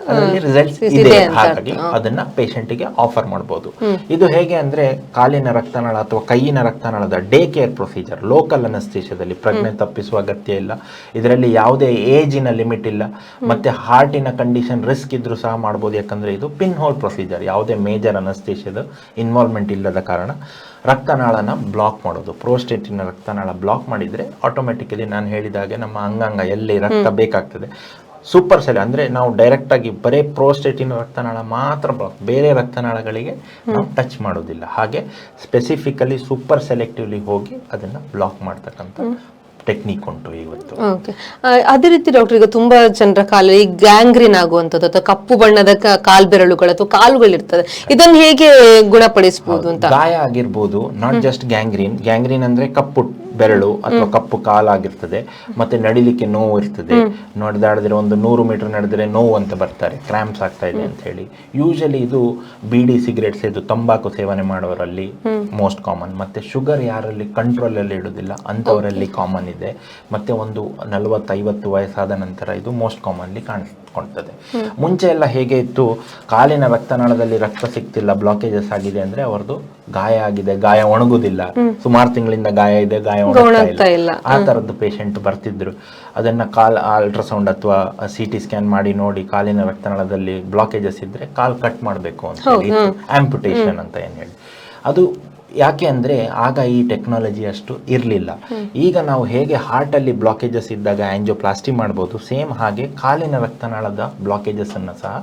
ಅದರಲ್ಲಿ ರಿಸಲ್ಟ್ಸ್ ಇದೆ ಹಾಗಾಗಿ ಅದನ್ನ ಪೇಷಂಟಿಗೆ ಆಫರ್ ಮಾಡಬಹುದು ಇದು ಹೇಗೆ ಅಂದ್ರೆ ಕಾಲಿನ ರಕ್ತನಾಳ ಅಥವಾ ಕೈಯಿನ ರಕ್ತನಾಳದ ಡೇ ಕೇರ್ ಪ್ರೊಸೀಜರ್ ಲೋಕಲ್ ಅನಸ್ತೀಶದಲ್ಲಿ ಪ್ರಜ್ಞೆ ತಪ್ಪಿಸುವ ಅಗತ್ಯ ಇಲ್ಲ. ಇದರಲ್ಲಿ ಯಾವುದೇ ಏಜಿನ ಲಿಮಿಟ್ ಇಲ್ಲ. ಮತ್ತೆ ಹಾರ್ಟಿನ ಕಂಡೀಷನ್ ರಿಸ್ಕ್ ಇದ್ರೂ ಸಹ ಮಾಡಬಹುದು ಯಾಕಂದ್ರೆ ಇದು ಪಿನ್ ಹೋಲ್ ಪ್ರೊಸೀಜರ್ ಯಾವುದೇ ಮೇಜರ್ ಅನಸ್ತೀಶದ ಇನ್ವಾಲ್ವ್ಮೆಂಟ್ ಇಲ್ಲದ ಕಾರಣ ರಕ್ತನಾಳನ ಬ್ಲಾಕ್ ಮಾಡೋದು. ಪ್ರೋಸ್ಟೇಟಿನ ರಕ್ತನಾಳ ಬ್ಲಾಕ್ ಮಾಡಿದರೆ ಆಟೋಮೆಟಿಕಲಿ ನಾನು ಹೇಳಿದ ಹಾಗೆ ನಮ್ಮ ಅಂಗಾಂಗ ಎಲ್ಲಿ ರಕ್ತ ಬೇಕಾಗ್ತದೆ ಸೂಪರ್ ಸೆಲ್ ಅಂದರೆ ನಾವು ಡೈರೆಕ್ಟಾಗಿ ಬರೀ ಪ್ರೋಸ್ಟೇಟಿನ ರಕ್ತನಾಳ ಮಾತ್ರ ಬ್ಲಾಕ್ ಬೇರೆ ರಕ್ತನಾಳಗಳಿಗೆ ನಾವು ಟಚ್ ಮಾಡೋದಿಲ್ಲ. ಹಾಗೆ ಸ್ಪೆಸಿಫಿಕಲಿ ಸೂಪರ್ ಸೆಲೆಕ್ಟಿವ್ಲಿ ಹೋಗಿ ಅದನ್ನು ಬ್ಲಾಕ್ ಮಾಡ್ತಕ್ಕಂಥ ಟೆಕ್ನಿಕ್ ಉಂಟು ಇವತ್ತು. ಅದೇ ರೀತಿ ಡಾಕ್ಟರ್ ಈಗ ತುಂಬಾ ಜನರ ಕಾಲಲ್ಲಿ ಗ್ಯಾಂಗ್ರೀನ್ ಆಗುವಂಥದ್ದು ಅಥವಾ ಕಪ್ಪು ಬಣ್ಣದ ಕಾಲ್ಬೆರಳುಗಳು ಅಥವಾ ಕಾಲುಗಳಿರ್ತದೆ ಇದನ್ನು ಹೇಗೆ ಗುಣಪಡಿಸಬಹುದು ಅಂತ? ಗಾಯ ಆಗಿರ್ಬೋದು ನಾಟ್ ಜಸ್ಟ್ ಗ್ಯಾಂಗ್ರೀನ್ ಗ್ಯಾಂಗ್ರೀನ್ ಅಂದ್ರೆ ಕಪ್ಪು ಬೆರಳು ಅಥವಾ ಕಪ್ಪು ಕಾಲಾಗಿರ್ತದೆ ಮತ್ತೆ ನಡಿಲಿಕ್ಕೆ ನೋವು ಇರ್ತದೆ. ನಡೆದಾಡಿದ್ರೆ ಒಂದು ನೂರು ಮೀಟರ್ ನಡೆದ್ರೆ ನೋವು ಅಂತ ಬರ್ತಾರೆ ಕ್ರಾಂಪ್ಸ್ ಆಗ್ತಾ ಇದೆ ಅಂತ ಹೇಳಿ. ಯೂಶಲಿ ಇದು ಬಿಡಿ ಸಿಗರೇಟ್ಸ್ ಇದು ತಂಬಾಕು ಸೇವನೆ ಮಾಡುವವರಲ್ಲಿ ಮೋಸ್ಟ್ ಕಾಮನ್ ಮತ್ತೆ ಶುಗರ್ ಯಾರಲ್ಲಿ ಕಂಟ್ರೋಲ್ ಅಲ್ಲಿ ಇಡುದಿಲ್ಲ ಅಂತವರಲ್ಲಿ ಕಾಮನ್ ಇದೆ. ಮತ್ತೆ ಒಂದು ನಲವತ್ತೈವತ್ತು ವಯಸ್ಸಾದ ನಂತರ ಇದು ಮೋಸ್ಟ್ ಕಾಮನ್ಲಿ ಕಾಣಿಸ್ಕೊಳ್ತದೆ. ಮುಂಚೆ ಎಲ್ಲ ಹೇಗೆ ಇತ್ತು ಕಾಲಿನ ರಕ್ತನಾಳದಲ್ಲಿ ರಕ್ತ ಸಿಗ್ತಿಲ್ಲ ಬ್ಲಾಕೇಜಸ್ ಆಗಿದೆ ಅಂದ್ರೆ ಅವ್ರದ್ದು ಗಾಯ ಆಗಿದೆ ಗಾಯ ಒಣಗುದಿಲ್ಲ. ಸುಮಾರು ತಿಂಗಳಿಂದ ಗಾಯ ಇದೆ ಗಾಯ ಒಣಗ್ತಾ. ಇಲ್ಲ. ಆ ತರದ್ದು ಪೇಷಂಟ್ ಬರ್ತಿದ್ರು. ಅದನ್ನ ಕಾಲ್ ಅಲ್ಟ್ರಾಸೌಂಡ್ ಅಥವಾ ಸಿ ಟಿ ಸ್ಕ್ಯಾನ್ ಮಾಡಿ ನೋಡಿ ಕಾಲಿನ ರಕ್ತನಾಳದಲ್ಲಿ ಬ್ಲಾಕೇಜಸ್ ಇದ್ರೆ ಕಾಲ್ ಕಟ್ ಮಾಡಬೇಕು ಅಂತ ಹೇಳಿ ಆಂಪುಟೇಷನ್ ಅಂತ ಏನ್ ಹೇಳಿ. ಅದು ಯಾಕೆ ಅಂದರೆ ಆಗ ಈ ಟೆಕ್ನಾಲಜಿ ಅಷ್ಟು ಇರಲಿಲ್ಲ. ಈಗ ನಾವು ಹೇಗೆ ಹಾರ್ಟಲ್ಲಿ ಬ್ಲಾಕೇಜಸ್ ಇದ್ದಾಗ ಆ್ಯಂಜೋಪ್ಲಾಸ್ಟಿ ಮಾಡ್ಬೋದು ಸೇಮ್ ಹಾಗೆ ಕಾಲಿನ ರಕ್ತನಾಳದ ಬ್ಲಾಕೇಜಸ್ ಅನ್ನ ಸಹ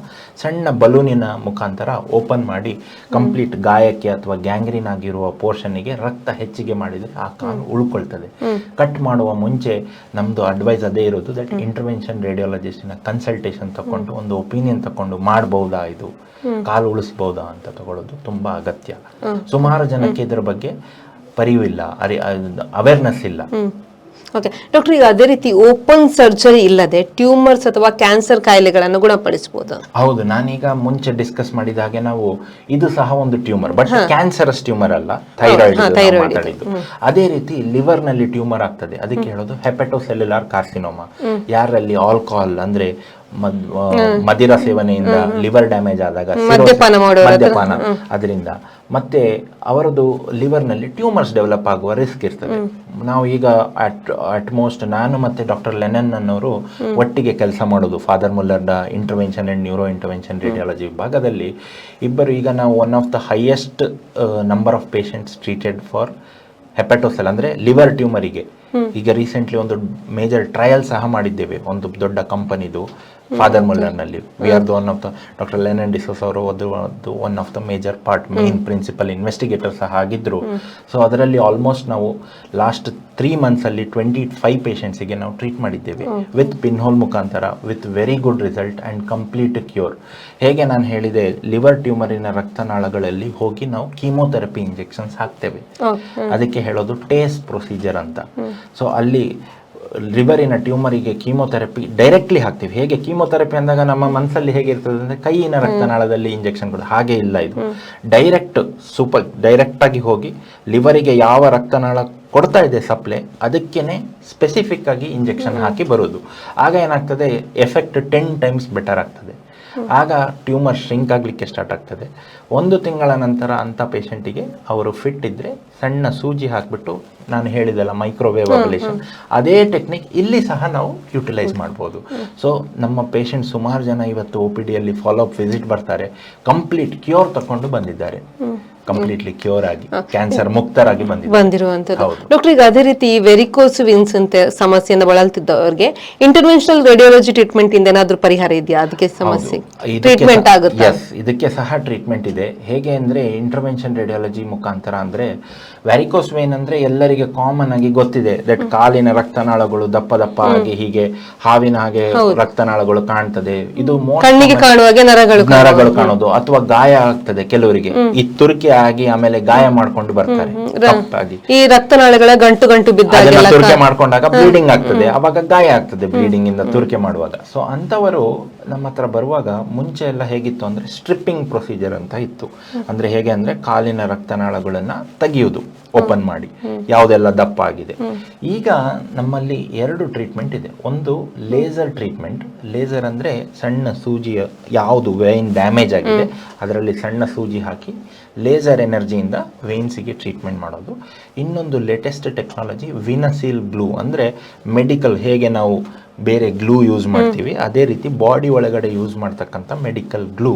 ಸಣ್ಣ ಬಲೂನಿನ ಮುಖಾಂತರ ಓಪನ್ ಮಾಡಿ ಕಂಪ್ಲೀಟ್ ಗಾಯಕ್ಕೆ ಅಥವಾ ಗ್ಯಾಂಗ್ರೀನ್ ಆಗಿರುವ ಪೋರ್ಷನ್ಗೆ ರಕ್ತ ಹೆಚ್ಚಿಗೆ ಮಾಡಿದರೆ ಆ ಕಾಲು ಉಳ್ಕೊಳ್ತದೆ. ಕಟ್ ಮಾಡುವ ಮುಂಚೆ ನಮ್ದು ಅಡ್ವೈಸ್ ಅದೇ ಇರೋದು ದಟ್ ಇಂಟರ್ವೆನ್ಷನ್ ರೇಡಿಯೋಲಜಿಸ್ಟಿನ ಕನ್ಸಲ್ಟೇಷನ್ ತಕೊಂಡು ಒಂದು ಒಪಿನಿಯನ್ ತಕೊಂಡು ಮಾಡ್ಬೋದಾ ಇದು? ಕಾಲು ಉಳಿಸ್ಬೋದಾ ಅಂತ ತಗೊಳ್ಳೋದು ತುಂಬಾ ಅಗತ್ಯ. ಸುಮಾರು ಜನಕ್ಕೆ ಇದರ ಬಗ್ಗೆ ಪರಿವಿಲ್ಲ ಅರಿ ಅವೇರ್ನೆಸ್ ಇಲ್ಲ. ಓಕೆ ಡಾಕ್ಟರ್ ಈಗ ಅದೇ ರೀತಿ ಓಪನ್ ಸರ್ಜರಿ ಇಲ್ಲದೆ ಟ್ಯೂಮರ್ಸ್ ಅಥವಾ ಕ್ಯಾನ್ಸರ್ ಕಾಯಿಲೆಗಳನ್ನು ಗುಣಪಡಿಸಬಹುದು ಹೌದು ನಾನೀಗ ಮುಂಚೆ ಡಿಸ್ಕಸ್ ಮಾಡಿದ ಹಾಗೆ ನಾವು ಇದು ಸಹ ಒಂದು ಟ್ಯೂಮರ್ ಬಟ್ ಕ್ಯಾನ್ಸರಸ್ ಟ್ಯೂಮರ್ ಅಲ್ಲ ಥೈರಾಯ್ಡ್ ಮಾತಾಡಿದ್ದು. ಅದೇ ರೀತಿ ಲಿವರ್ನಲ್ಲಿ ಟ್ಯೂಮರ್ ಆಗ್ತದೆ ಅದಕ್ಕೆ ಹೇಳೋದು ಹೆಪಟೋಸೆಲ್ಯುಲಾರ್ ಕಾರ್ಸಿನೋಮಾ ಯಾರಲ್ಲಿ ಆಲ್ಕೋಹಾಲ್ ಅಂದ್ರೆ ಮದಿರ ಸೇವನೆಯಿಂದ ಲಿವರ್ ಡ್ಯಾಮೇಜ್ ಆದಾಗ ಮದ್ಯಪಾನ ಅದರಿಂದ ಮತ್ತೆ ಅವರದು ಲಿವರ್ನಲ್ಲಿ ನಲ್ಲಿ ಟ್ಯೂಮರ್ಸ್ ಡೆವಲಪ್ ಆಗುವ ರಿಸ್ಕ್ ಇರ್ತದೆ. ನಾವು ಈಗ ಅಟ್ ಅಟ್ ಮೋಸ್ಟ್ ನಾನು ಮತ್ತೆ ಡಾಕ್ಟರ್ ಲೆನನ್ ಅನ್ನೋರು ಒಟ್ಟಿಗೆ ಕೆಲಸ ಮಾಡೋದು. Father ಮುಲ್ಲರ್ನ intervention and neuro intervention radiology ವಿಭಾಗದಲ್ಲಿ ಇಬ್ಬರು ಈಗ ನಾವು one of the highest number of patients treated for hepatocell ಅಂದ್ರೆ ಲಿವರ್ ಟ್ಯೂಮರಿಗೆ. ಈಗ ರೀಸೆಂಟ್ಲಿ ಒಂದು ಮೇಜರ್ ಟ್ರಯಲ್ ಸಹ ಮಾಡಿದ್ದೇವೆ. ಒಂದು ದೊಡ್ಡ ಕಂಪನಿದು. Father ಮುಲ್ಲರ್ನಲ್ಲಿ we are the one of the doctor Lennon D'Souza ಅವರು ಅದು one of the major part main principal investigator ಸಹ ಆಗಿದ್ರು. ಸೊ ಅದರಲ್ಲಿ ಆಲ್ಮೋಸ್ಟ್ ನಾವು ಲಾಸ್ಟ್ ತ್ರೀ ಮಂತ್ಸಲ್ಲಿ ಟ್ವೆಂಟಿ ಫೈವ್ ಪೇಷೆಂಟ್ಸಿಗೆ ನಾವು ಟ್ರೀಟ್ ಮಾಡಿದ್ದೇವೆ. ವಿತ್ ಪಿನ್ ಹೋಲ್ ಮುಖಾಂತರ with very good result and complete cure ಹೇಗೆ ನಾನು ಹೇಳಿದೆ ಲಿವರ್ ಟ್ಯೂಮರಿನ ರಕ್ತನಾಳಗಳಲ್ಲಿ ಹೋಗಿ ನಾವು ಕೀಮೋಥೆರಪಿ ಇಂಜೆಕ್ಷನ್ಸ್ ಹಾಕ್ತೇವೆ. ಅದಕ್ಕೆ ಹೇಳೋದು ಟೇಸ್ಟ್ ಪ್ರೊಸೀಜರ್ ಅಂತ. ಸೊ ಅಲ್ಲಿ ಲಿವರಿನ ಟ್ಯೂಮರಿಗೆ ಕೀಮೋಥೆರಪಿ ಡೈರೆಕ್ಟ್ಲಿ ಹಾಕ್ತೀವಿ. ಹೇಗೆ ಕೀಮೋಥೆರಪಿ ಅಂದಾಗ ನಮ್ಮ ಮನಸ್ಸಲ್ಲಿ ಹೇಗೆ ಇರ್ತದೆ ಅಂದ್ರೆ ಕೈಯಿನ ರಕ್ತನಾಳದಲ್ಲಿ ಇಂಜೆಕ್ಷನ್ ಕೊಡೋದು. ಹಾಗೆ ಇಲ್ಲ ಇದು. ಡೈರೆಕ್ಟ್ ಸೂಪರ್ ಡೈರೆಕ್ಟ್ ಆಗಿ ಹೋಗಿ ಲಿವರಿಗೆ ಯಾವ ರಕ್ತನಾಳ ಕೊಡ್ತಾ ಇದೆ ಸಪ್ಲೈ ಅದಕ್ಕೇನೆ ಸ್ಪೆಸಿಫಿಕ್ ಆಗಿ ಇಂಜೆಕ್ಷನ್ ಹಾಕಿ ಬರೋದು. ಆಗ ಏನಾಗ್ತದೆ ಎಫೆಕ್ಟ್ ಟೆನ್ ಟೈಮ್ಸ್ ಬೆಟರ್ ಆಗ್ತದೆ. ಆಗ ಟ್ಯೂಮರ್ ಶ್ರಿಂಕ್ ಆಗಲಿಕ್ಕೆ ಸ್ಟಾರ್ಟ್ ಆಗ್ತದೆ. ಒಂದು ತಿಂಗಳ ನಂತರ ಅಂಥ ಪೇಷಂಟಿಗೆ ಅವರು ಫಿಟ್ ಇದ್ದರೆ ಸಣ್ಣ ಸೂಜಿ ಹಾಕಿಬಿಟ್ಟು ನಾನು ಹೇಳಿದಲ್ಲ ಮೈಕ್ರೋವೇವ್ ಅಬ್ಲೇಷನ್ ಅದೇ ಟೆಕ್ನಿಕ್ ಇಲ್ಲಿ ಸಹ ನಾವು ಯುಟಿಲೈಸ್ ಮಾಡ್ಬೋದು. ಸೊ ನಮ್ಮ ಪೇಷಂಟ್ ಸುಮಾರು ಜನ ಇವತ್ತು ಒ ಪಿ ಡಿಯಲ್ಲಿ ಫಾಲೋ ಅಪ್ ವಿಸಿಟ್ ಬರ್ತಾರೆ. ಕಂಪ್ಲೀಟ್ ಕ್ಯೂರ್ ತಕೊಂಡು ಬಂದಿದ್ದಾರೆ. ಕಂಪ್ಲೀಟ್ಲಿ ಕ್ಯೂರ್ ಆಗಿ ಕ್ಯಾನ್ಸರ್ ಮುಕ್ತರಾಗಿ ಬಂದಿರುವಂತದ್ದು. ಡಾಕ್ಟರ್ ಈಗ ಅದೇ ರೀತಿ ವೆರಿಕೋಸ್ ವಿನ್ಸ್ ಅಂತ ಸಮಸ್ಯೆಯಿಂದ ಬಳಲ್ತಿದ್ದವರಿಗೆ ಇಂಟರ್ವೆನ್ಷನಲ್ ರೇಡಿಯಾಲಜಿ ಟ್ರೀಟ್ಮೆಂಟ್ ಇಂದ ಏನಾದ್ರೂ ಪರಿಹಾರ ಇದೆಯಾ? ಅದಕ್ಕೆ ಸಮಸ್ಯೆ. ಟ್ರೀಟ್ಮೆಂಟ್ ಆಗುತ್ತೆ? ಇದಕ್ಕೆ ಸಹ ಟ್ರೀಟ್ಮೆಂಟ್ ಇದೆ. ಹೇಗೆ ಅಂದ್ರೆ ಇಂಟರ್ವೆನ್ಷನ್ ರೇಡಿಯಾಲಜಿ ಮುಖಾಂತರ ಅಂದ್ರೆ ವ್ಯಾರಿಕೋಸ್ ವೇನ್ ಅಂದ್ರೆ ಎಲ್ಲರಿಗೆ ಕಾಮನ್ ಆಗಿ ಗೊತ್ತಿದೆ. ದಟ್ ಕಾಲಿನ ರಕ್ತನಾಳಗಳು ದಪ್ಪ ದಪ್ಪ ಆಗಿ ಹೀಗೆ ಹಾವಿನ ಹಾಗೆ ರಕ್ತನಾಳಗಳು ಕಾಣ್ತದೆ. ಇದು ಕಣ್ಣಿಗೆ ಕಾಣುವಾಗೆ ನರಗಳು ನರಗಳು ಕಾಣೋದು ಅಥವಾ ಗಾಯ ಆಗ್ತದೆ ಕೆಲವರಿಗೆ. ಈ ತುರ್ಕೆ ಆಗಿ ಆಮೇಲೆ ಗಾಯ ಮಾಡ್ಕೊಂಡು ಬರ್ತಾರೆ. ತಪ್ಪಾಗಿ. ಈ ರಕ್ತನಾಳಗಳ ಗಂಟು ಗಂಟು ತುರ್ಕೆ ಮಾಡ್ಕೊಂಡಾಗ ಬ್ಲೀಡಿಂಗ್ ಆಗ್ತದೆ. ಅವಾಗ ಗಾಯ ಆಗ್ತದೆ ಬ್ಲೀಡಿಂಗ್ ಇಂದ ತುರ್ಕೆ ಮಾಡುವಾಗ. ಸೊ ಅಂತವರು ನಮ್ಮ ಹತ್ರ ಬರುವಾಗ ಮುಂಚೆ ಎಲ್ಲ ಹೇಗಿತ್ತು ಅಂದ್ರೆ ಸ್ಟ್ರಿಪ್ಪಿಂಗ್ ಪ್ರೊಸೀಜರ್ ಅಂತ ಇತ್ತು. ಅಂದ್ರೆ ಹೇಗೆ ಅಂದ್ರೆ ಕಾಲಿನ ರಕ್ತನಾಳಗಳನ್ನ ತೆಗೆಯುವುದು ಓಪನ್ ಮಾಡಿ. ಯಾವುದೆಲ್ಲ ದಪ್ಪ ಆಗಿದೆ ಈಗ ನಮ್ಮಲ್ಲಿ ಎರಡು ಟ್ರೀಟ್ಮೆಂಟ್ ಇದೆ. ಒಂದು ಲೇಸರ್ ಟ್ರೀಟ್ಮೆಂಟ್ ಲೇಸರ್ ಅಂದ್ರೆ ಸಣ್ಣ ಸೂಜಿಯ ಯಾವುದು ವೇನ್ ಡ್ಯಾಮೇಜ್ ಆಗಿದೆ. ಅದರಲ್ಲಿ ಸಣ್ಣ ಸೂಜಿ ಹಾಕಿ ಲೇಸರ್ ಎನರ್ಜಿಯಿಂದ ವೇನ್ಸಿಗೆ ಟ್ರೀಟ್ಮೆಂಟ್ ಮಾಡೋದು. ಇನ್ನೊಂದು ಲೇಟೆಸ್ಟ್ ಟೆಕ್ನಾಲಜಿ ವಿನಸೀಲ್ ಬ್ಲೂ ಅಂದರೆ ಮೆಡಿಕಲ್ ಹೇಗೆ ನಾವು ಬೇರೆ ಗ್ಲೂ ಯೂಸ್ ಮಾಡ್ತೀವಿ. ಅದೇ ರೀತಿ ಬಾಡಿ ಒಳಗಡೆ ಯೂಸ್ ಮಾಡ್ತಕ್ಕಂಥ ಮೆಡಿಕಲ್ ಗ್ಲೂ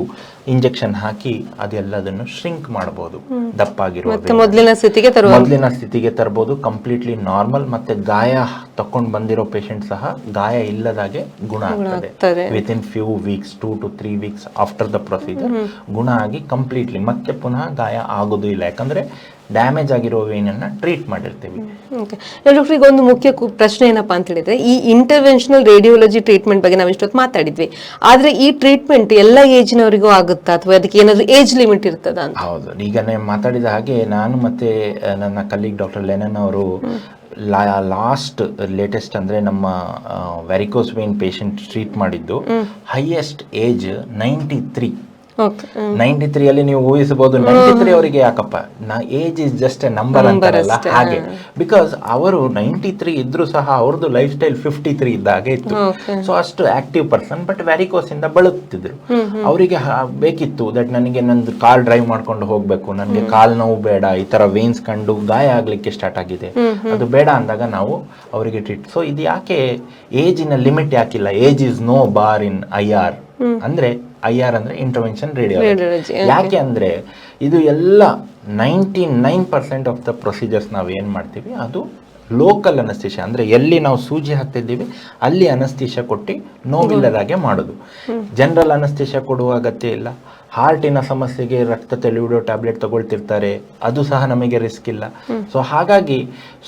ಇಂಜೆಕ್ಷನ್ ಹಾಕಿ ಅದೆಲ್ಲದನ್ನು ಶ್ರಿಂಕ್ ಮಾಡಬಹುದು ದಪ್ಪಾಗಿರುವ ಮೊದಲಿನ ಸ್ಥಿತಿಗೆ ಮೊದಲಿನ ಸ್ಥಿತಿಗೆ ತರಬಹುದು ಕಂಪ್ಲೀಟ್ಲಿ ನಾರ್ಮಲ್ ಮತ್ತೆ ಗಾಯ ತಕೊಂಡು ಬಂದಿರೋ ಪೇಷಂಟ್ ಸಹ ಗಾಯ ಇಲ್ಲದಾಗೆ ಗುಣ ಆಗ್ತದೆ. Within few weeks two to three weeks after the procedure ಗುಣ ಆಗಿ ಕಂಪ್ಲೀಟ್ಲಿ ಮತ್ತೆ ಪುನಃ ಗಾಯ ಆಗೋದು ಇಲ್ಲ. ಯಾಕಂದ್ರೆ ಡ್ಯಾಮೇಜ್ ಆಗಿರೋ ವೇನನ್ನ ಟ್ರೀಟ್ ಮಾಡಿರ್ತೀವಿ. ಓಕೆ ಡಾಕ್ಟರ್ ಈಗ ಒಂದು ಮುಖ್ಯ ಪ್ರಶ್ನೆ ಏನಪ್ಪಾ ಅಂತ ಹೇಳಿದ್ರೆ ಈ ಇಂಟರ್ವೆನ್ಷನಲ್ ರೇಡಿಯೋಲಜಿ ಟ್ರೀಟ್ಮೆಂಟ್ ಬಗ್ಗೆ ನಾವು ಇಷ್ಟೊತ್ತು ಮಾತಾಡಿದ್ವಿ. ಆದ್ರೆ ಈ ಟ್ರೀಟ್ಮೆಂಟ್ ಎಲ್ಲ ಏಜ್ನವರಿಗೂ ಆಗುತ್ತಾ? ಅಥವಾ ಅದಕ್ಕೆ ಏನಾದ್ರು ಏಜ್ ಲಿಮಿಟ್ ಇರ್ತದ ಅಂತ? ಹೌದು. ಈಗ ನಾನು ಮಾತಾಡಿದ ಹಾಗೆ ನಾನು ಮತ್ತೆ ನನ್ನ ಕಲೀಗ್ ಡಾಕ್ಟರ್ ಲೆನನ್ ಅವರು ಲಾಸ್ಟ್ ಲೇಟೆಸ್ಟ್ ಅಂದ್ರೆ ನಮ್ಮ ವೆರಿಕೋಸ್ ವೇನ್ ಪೇಷಂಟ್ ಟ್ರೀಟ್ ಮಾಡಿದ್ದು. Highest age ninety three ninety three ಅಲ್ಲಿ ನೀವು ಊಹಿಸಬಹುದು. ನೈಂಟಿ ತ್ರೀ ಅವರಿಗೆ ಯಾಕಪ್ಪ? ನಾ age is just a number ಅಂತಾರಲ್ಲ ಹಾಗೆ. ಬಿಕಾಸ್ ಅವರು ನೈಂಟಿ ತ್ರೀ ಇದ್ರು ಸಹ ಅವ್ರದ್ದು ಲೈಫ್ ಸ್ಟೈಲ್ ಫಿಫ್ಟಿ ತ್ರೀ ಇದ್ದಾಗೆ ಇತ್ತು. ಸೊ ಅಷ್ಟು ಆಕ್ಟಿವ್ ಪರ್ಸನ್ ಬಟ್ ವ್ಯಾರಿಕೋಸ್ ಇಂದ ಬಳಲ್ತಿದ್ರು ಅವರಿಗೆ ಬೇಕಿತ್ತು ದಟ್ ನನಗೆ ನಂದು ಕಾರ್ ಡ್ರೈವ್ ಮಾಡ್ಕೊಂಡು ಹೋಗ್ಬೇಕು ನನಗೆ ಕಾಲ್ ನೋವು ಬೇಡ ಈ ತರ ವೇನ್ಸ್ ಕಂಡು ಗಾಯ ಆಗ್ಲಿಕ್ಕೆ ಸ್ಟಾರ್ಟ್ ಆಗಿದೆ. ಅದು ಬೇಡ ಅಂದಾಗ ನಾವು ಅವರಿಗೆ ಟ್ರೀಟ್ ಸೊ ಇದು ಯಾಕೆ ಏಜಿನ ಲಿಮಿಟ್ ಯಾಕಿಲ್ಲ? Age is no bar in I R ಅಂದ್ರೆ ಐ ಆರ್ ಅಂದ್ರೆ ಇಂಟರ್ವೆನ್ಷನ್ ರೇಡಿಯಾಲಜಿ ಯಾಕೆ ಅಂದ್ರೆ ಇದು ಎಲ್ಲ ninety nine percent of the procedures ನಾವು ಏನು ಮಾಡ್ತೀವಿ ಅದು ಲೋಕಲ್ ಅನಸ್ತಿಷ ಅಂದ್ರೆ ಎಲ್ಲಿ ನಾವು ಸೂಜಿ ಹಾಕ್ತಿದ್ದೀವಿ ಅಲ್ಲಿ ಅನಸ್ತಿಷ ಕೊಟ್ಟು ನೋವಿಲ್ಲದಾಗೆ ಮಾಡೋದು. ಜನರಲ್ ಅನಸ್ತಿಷ ಕೊಡುವ ಅಗತ್ಯ ಇಲ್ಲ. ಹಾರ್ಟಿನ ಸಮಸ್ಯೆಗೆ ರಕ್ತ ತೆಳೆಯುವ ಟ್ಯಾಬ್ಲೆಟ್ ತಗೊಳ್ತಿರ್ತಾರೆ ಅದು ಸಹ ನಮಗೆ ರಿಸ್ಕ್ ಇಲ್ಲ. ಸೊ ಹಾಗಾಗಿ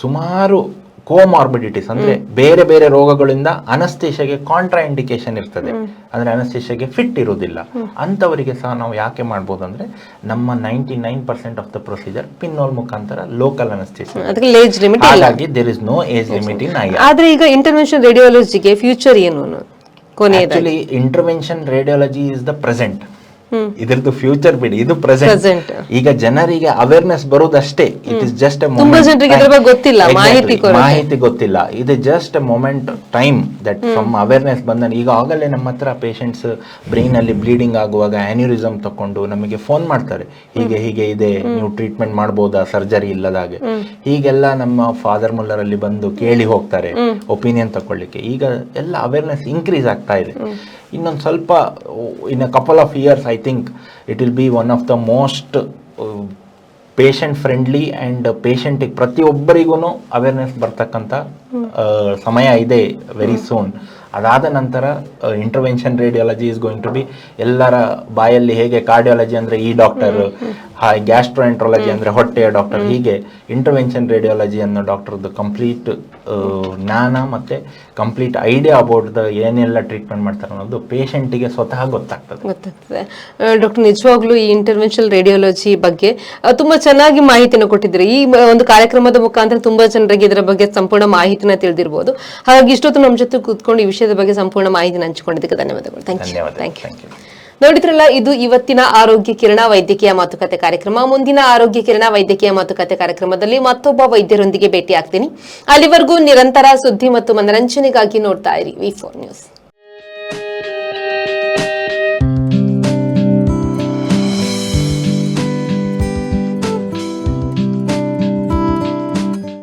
ಸುಮಾರು ಕೋಮಾರ್ಬಿಡಿಟೀಸ್ ಅಂದ್ರೆ ಬೇರೆ ಬೇರೆ ರೋಗಗಳಿಂದ ಅನಸ್ತೇಷಗೆ ಕಾಂಟ್ರಾ ಇಂಡಿಕೇಶನ್ ಇರ್ತದೆ ಅಂದ್ರೆ ಅನಸ್ತೇಷಗೆ ಫಿಟ್ ಇರುವುದಿಲ್ಲ. ಅಂತವರಿಗೆ ಸಹ ನಾವು ಯಾಕೆ ಮಾಡ್ಬೋದು ಅಂದ್ರೆ ನಮ್ಮ ninety nine percent of the procedure pinhole ಮುಖಾಂತರ ಲೋಕಲ್ ಅನಸ್ತೇಷನ್ ಹಾಗಾಗಿ there is no age limit in ಆದ್ರೆ ಈಗ ಇಂಟರ್ವೆನ್ಷನ್ ರೇಡಿಯಾಲಜಿಗೆ ಫ್ಯೂಚರ್ ಏನು intervention radiology is the present ಇದ್ರದ್ದು ಫ್ಯೂಚರ್ ಬಿಡಿ ಇದು ಪ್ರೆಸೆಂಟ್ ಈಗ ಜನರಿಗೆ ಅವೇರ್ನೆಸ್ ಬರುವುದಷ್ಟೇ ಇಟ್ ಇಸ್ ಜಸ್ಟ್ ತುಂಬಾ ಜನರಿಗೆ ಗೊತ್ತಿಲ್ಲ, ಮಾಹಿತಿ. ಮಾಹಿತಿ ಗೊತ್ತಿಲ್ಲ. ಇದು just moment time that from awareness ಬಂದ ಈಗ ಆಗಲೇ ನಮ್ಮ ಹತ್ರ ಪೇಷಂಟ್ಸ್ ಬ್ರೈನ್ ಅಲ್ಲಿ ಬ್ಲೀಡಿಂಗ್ ಆಗುವಾಗ ಆನ್ಯೂರಿಸಮ್ ತಕೊಂಡು ನಮಗೆ ಫೋನ್ ಮಾಡ್ತಾರೆ. ಹೀಗೆ ಹೀಗೆ ಇದೆ ನೀವು ಟ್ರೀಟ್ಮೆಂಟ್ ಮಾಡಬಹುದಾ ಸರ್ಜರಿ ಇಲ್ಲದಾಗೆ ಹೀಗೆಲ್ಲ ನಮ್ಮ ಫಾದರ್ ಮುಲ್ಲರ್ ಅಲ್ಲಿ ಬಂದು ಕೇಳಿ ಹೋಗ್ತಾರೆ ಒಪಿನಿಯನ್ ತಕೊಳ್ಳಿಕ್ಕೆ. ಈಗ ಎಲ್ಲ ಅವೇರ್ನೆಸ್ ಇನ್ಕ್ರೀಸ್ ಆಗ್ತಾ ಇದೆ. ಇನ್ನೊಂದು ಸ್ವಲ್ಪ in a couple of years I think it will be one of the most patient friendly and ಪೇಷಂಟಿಗೆ ಪ್ರತಿಯೊಬ್ಬರಿಗೂ ಅವೇರ್ನೆಸ್ ಬರ್ತಕ್ಕಂಥ ಸಮಯ ಇದೆ ವೆರಿ ಸೂನ್ ಅದಾದ ನಂತರ intervention radiology is going to be ಎಲ್ಲರ ಬಾಯಲ್ಲಿ ಹೇಗೆ ಕಾರ್ಡಿಯಾಲಜಿ ಅಂದರೆ ಈ ಡಾಕ್ಟರ್ ಗ್ಯಾಸ್ಟ್ರೋಎಂಟ್ರಾಲಜಿ ಅಂದರೆ ಹೊಟ್ಟೆಯ ಡಾಕ್ಟರ್ ಹೀಗೆ ಇಂಟರ್ವೆನ್ಷನ್ ರೇಡಿಯಾಲಜಿ ಅನ್ನೋ ಡಾಕ್ಟರ್ದು ಕಂಪ್ಲೀಟ್ ಜ್ಞಾನ ಮತ್ತು ಕಂಪ್ಲೀಟ್ ಐಡಿಯಾ ಅಬೌಟ್ ದ ಏನೆಲ್ಲ ಟ್ರೀಟ್ಮೆಂಟ್ ಮಾಡ್ತಾರೆ ಅನ್ನೋದು ಪೇಷಂಟಿಗೆ ಸ್ವತಃ ಗೊತ್ತಾಗ್ತದೆ. ಗೊತ್ತಾಗ್ತದೆ. ಡಾಕ್ಟರ್ ನಿಜವಾಗ್ಲೂ ಈ ಇಂಟರ್ವೆನ್ಷನಲ್ ರೇಡಿಯಾಲಜಿ ಬಗ್ಗೆ ತುಂಬಾ ಚೆನ್ನಾಗಿ ಮಾಹಿತಿಯನ್ನು ಕೊಟ್ಟಿದ್ರಿ ಈ ಒಂದು ಕಾರ್ಯಕ್ರಮದ ಮುಖಾಂತರ ತುಂಬಾ ಜನರಿಗೆ ಇದರ ಬಗ್ಗೆ ಸಂಪೂರ್ಣ ಮಾಹಿತಿನ ತಿಳಿದಿರ್ಬೋದು. ಹಾಗಾಗಿ ಇಷ್ಟೊತ್ತು ನಮ್ಮ ಜೊತೆ ಕೂತ್ಕೊಂಡು ಈ ವಿಷಯದ ಬಗ್ಗೆ ಸಂಪೂರ್ಣ ಮಾಹಿತಿನ ಹಂಚಿಕೊಂಡಿದ್ದಕ್ಕೆ ಧನ್ಯವಾದಗಳು. ಥ್ಯಾಂಕ್ ಯು ಥ್ಯಾಂಕ್ ಯು ನೋಡಿದ್ರಲ್ಲ, ಇದು ಇವತ್ತಿನ ಆರೋಗ್ಯ ಕಿರಣ ವೈದ್ಯಕೀಯ ಮಾತುಕತೆ ಕಾರ್ಯಕ್ರಮ. ಮುಂದಿನ ಆರೋಗ್ಯ ಕಿರಣ ವೈದ್ಯಕೀಯ ಮಾತುಕತೆ ಕಾರ್ಯಕ್ರಮದಲ್ಲಿ ಮತ್ತೊಬ್ಬ ವೈದ್ಯರೊಂದಿಗೆ ಭೇಟಿ ಆಗ್ತೀನಿ ಅಲ್ಲಿವರೆಗೂ ನಿರಂತರ ಸುದ್ದಿ ಮತ್ತು ಮನರಂಜನೆಗಾಗಿ ನೋಡ್ತಾ ಇರಿ ವಿ ಫೋರ್ ನ್ಯೂಸ್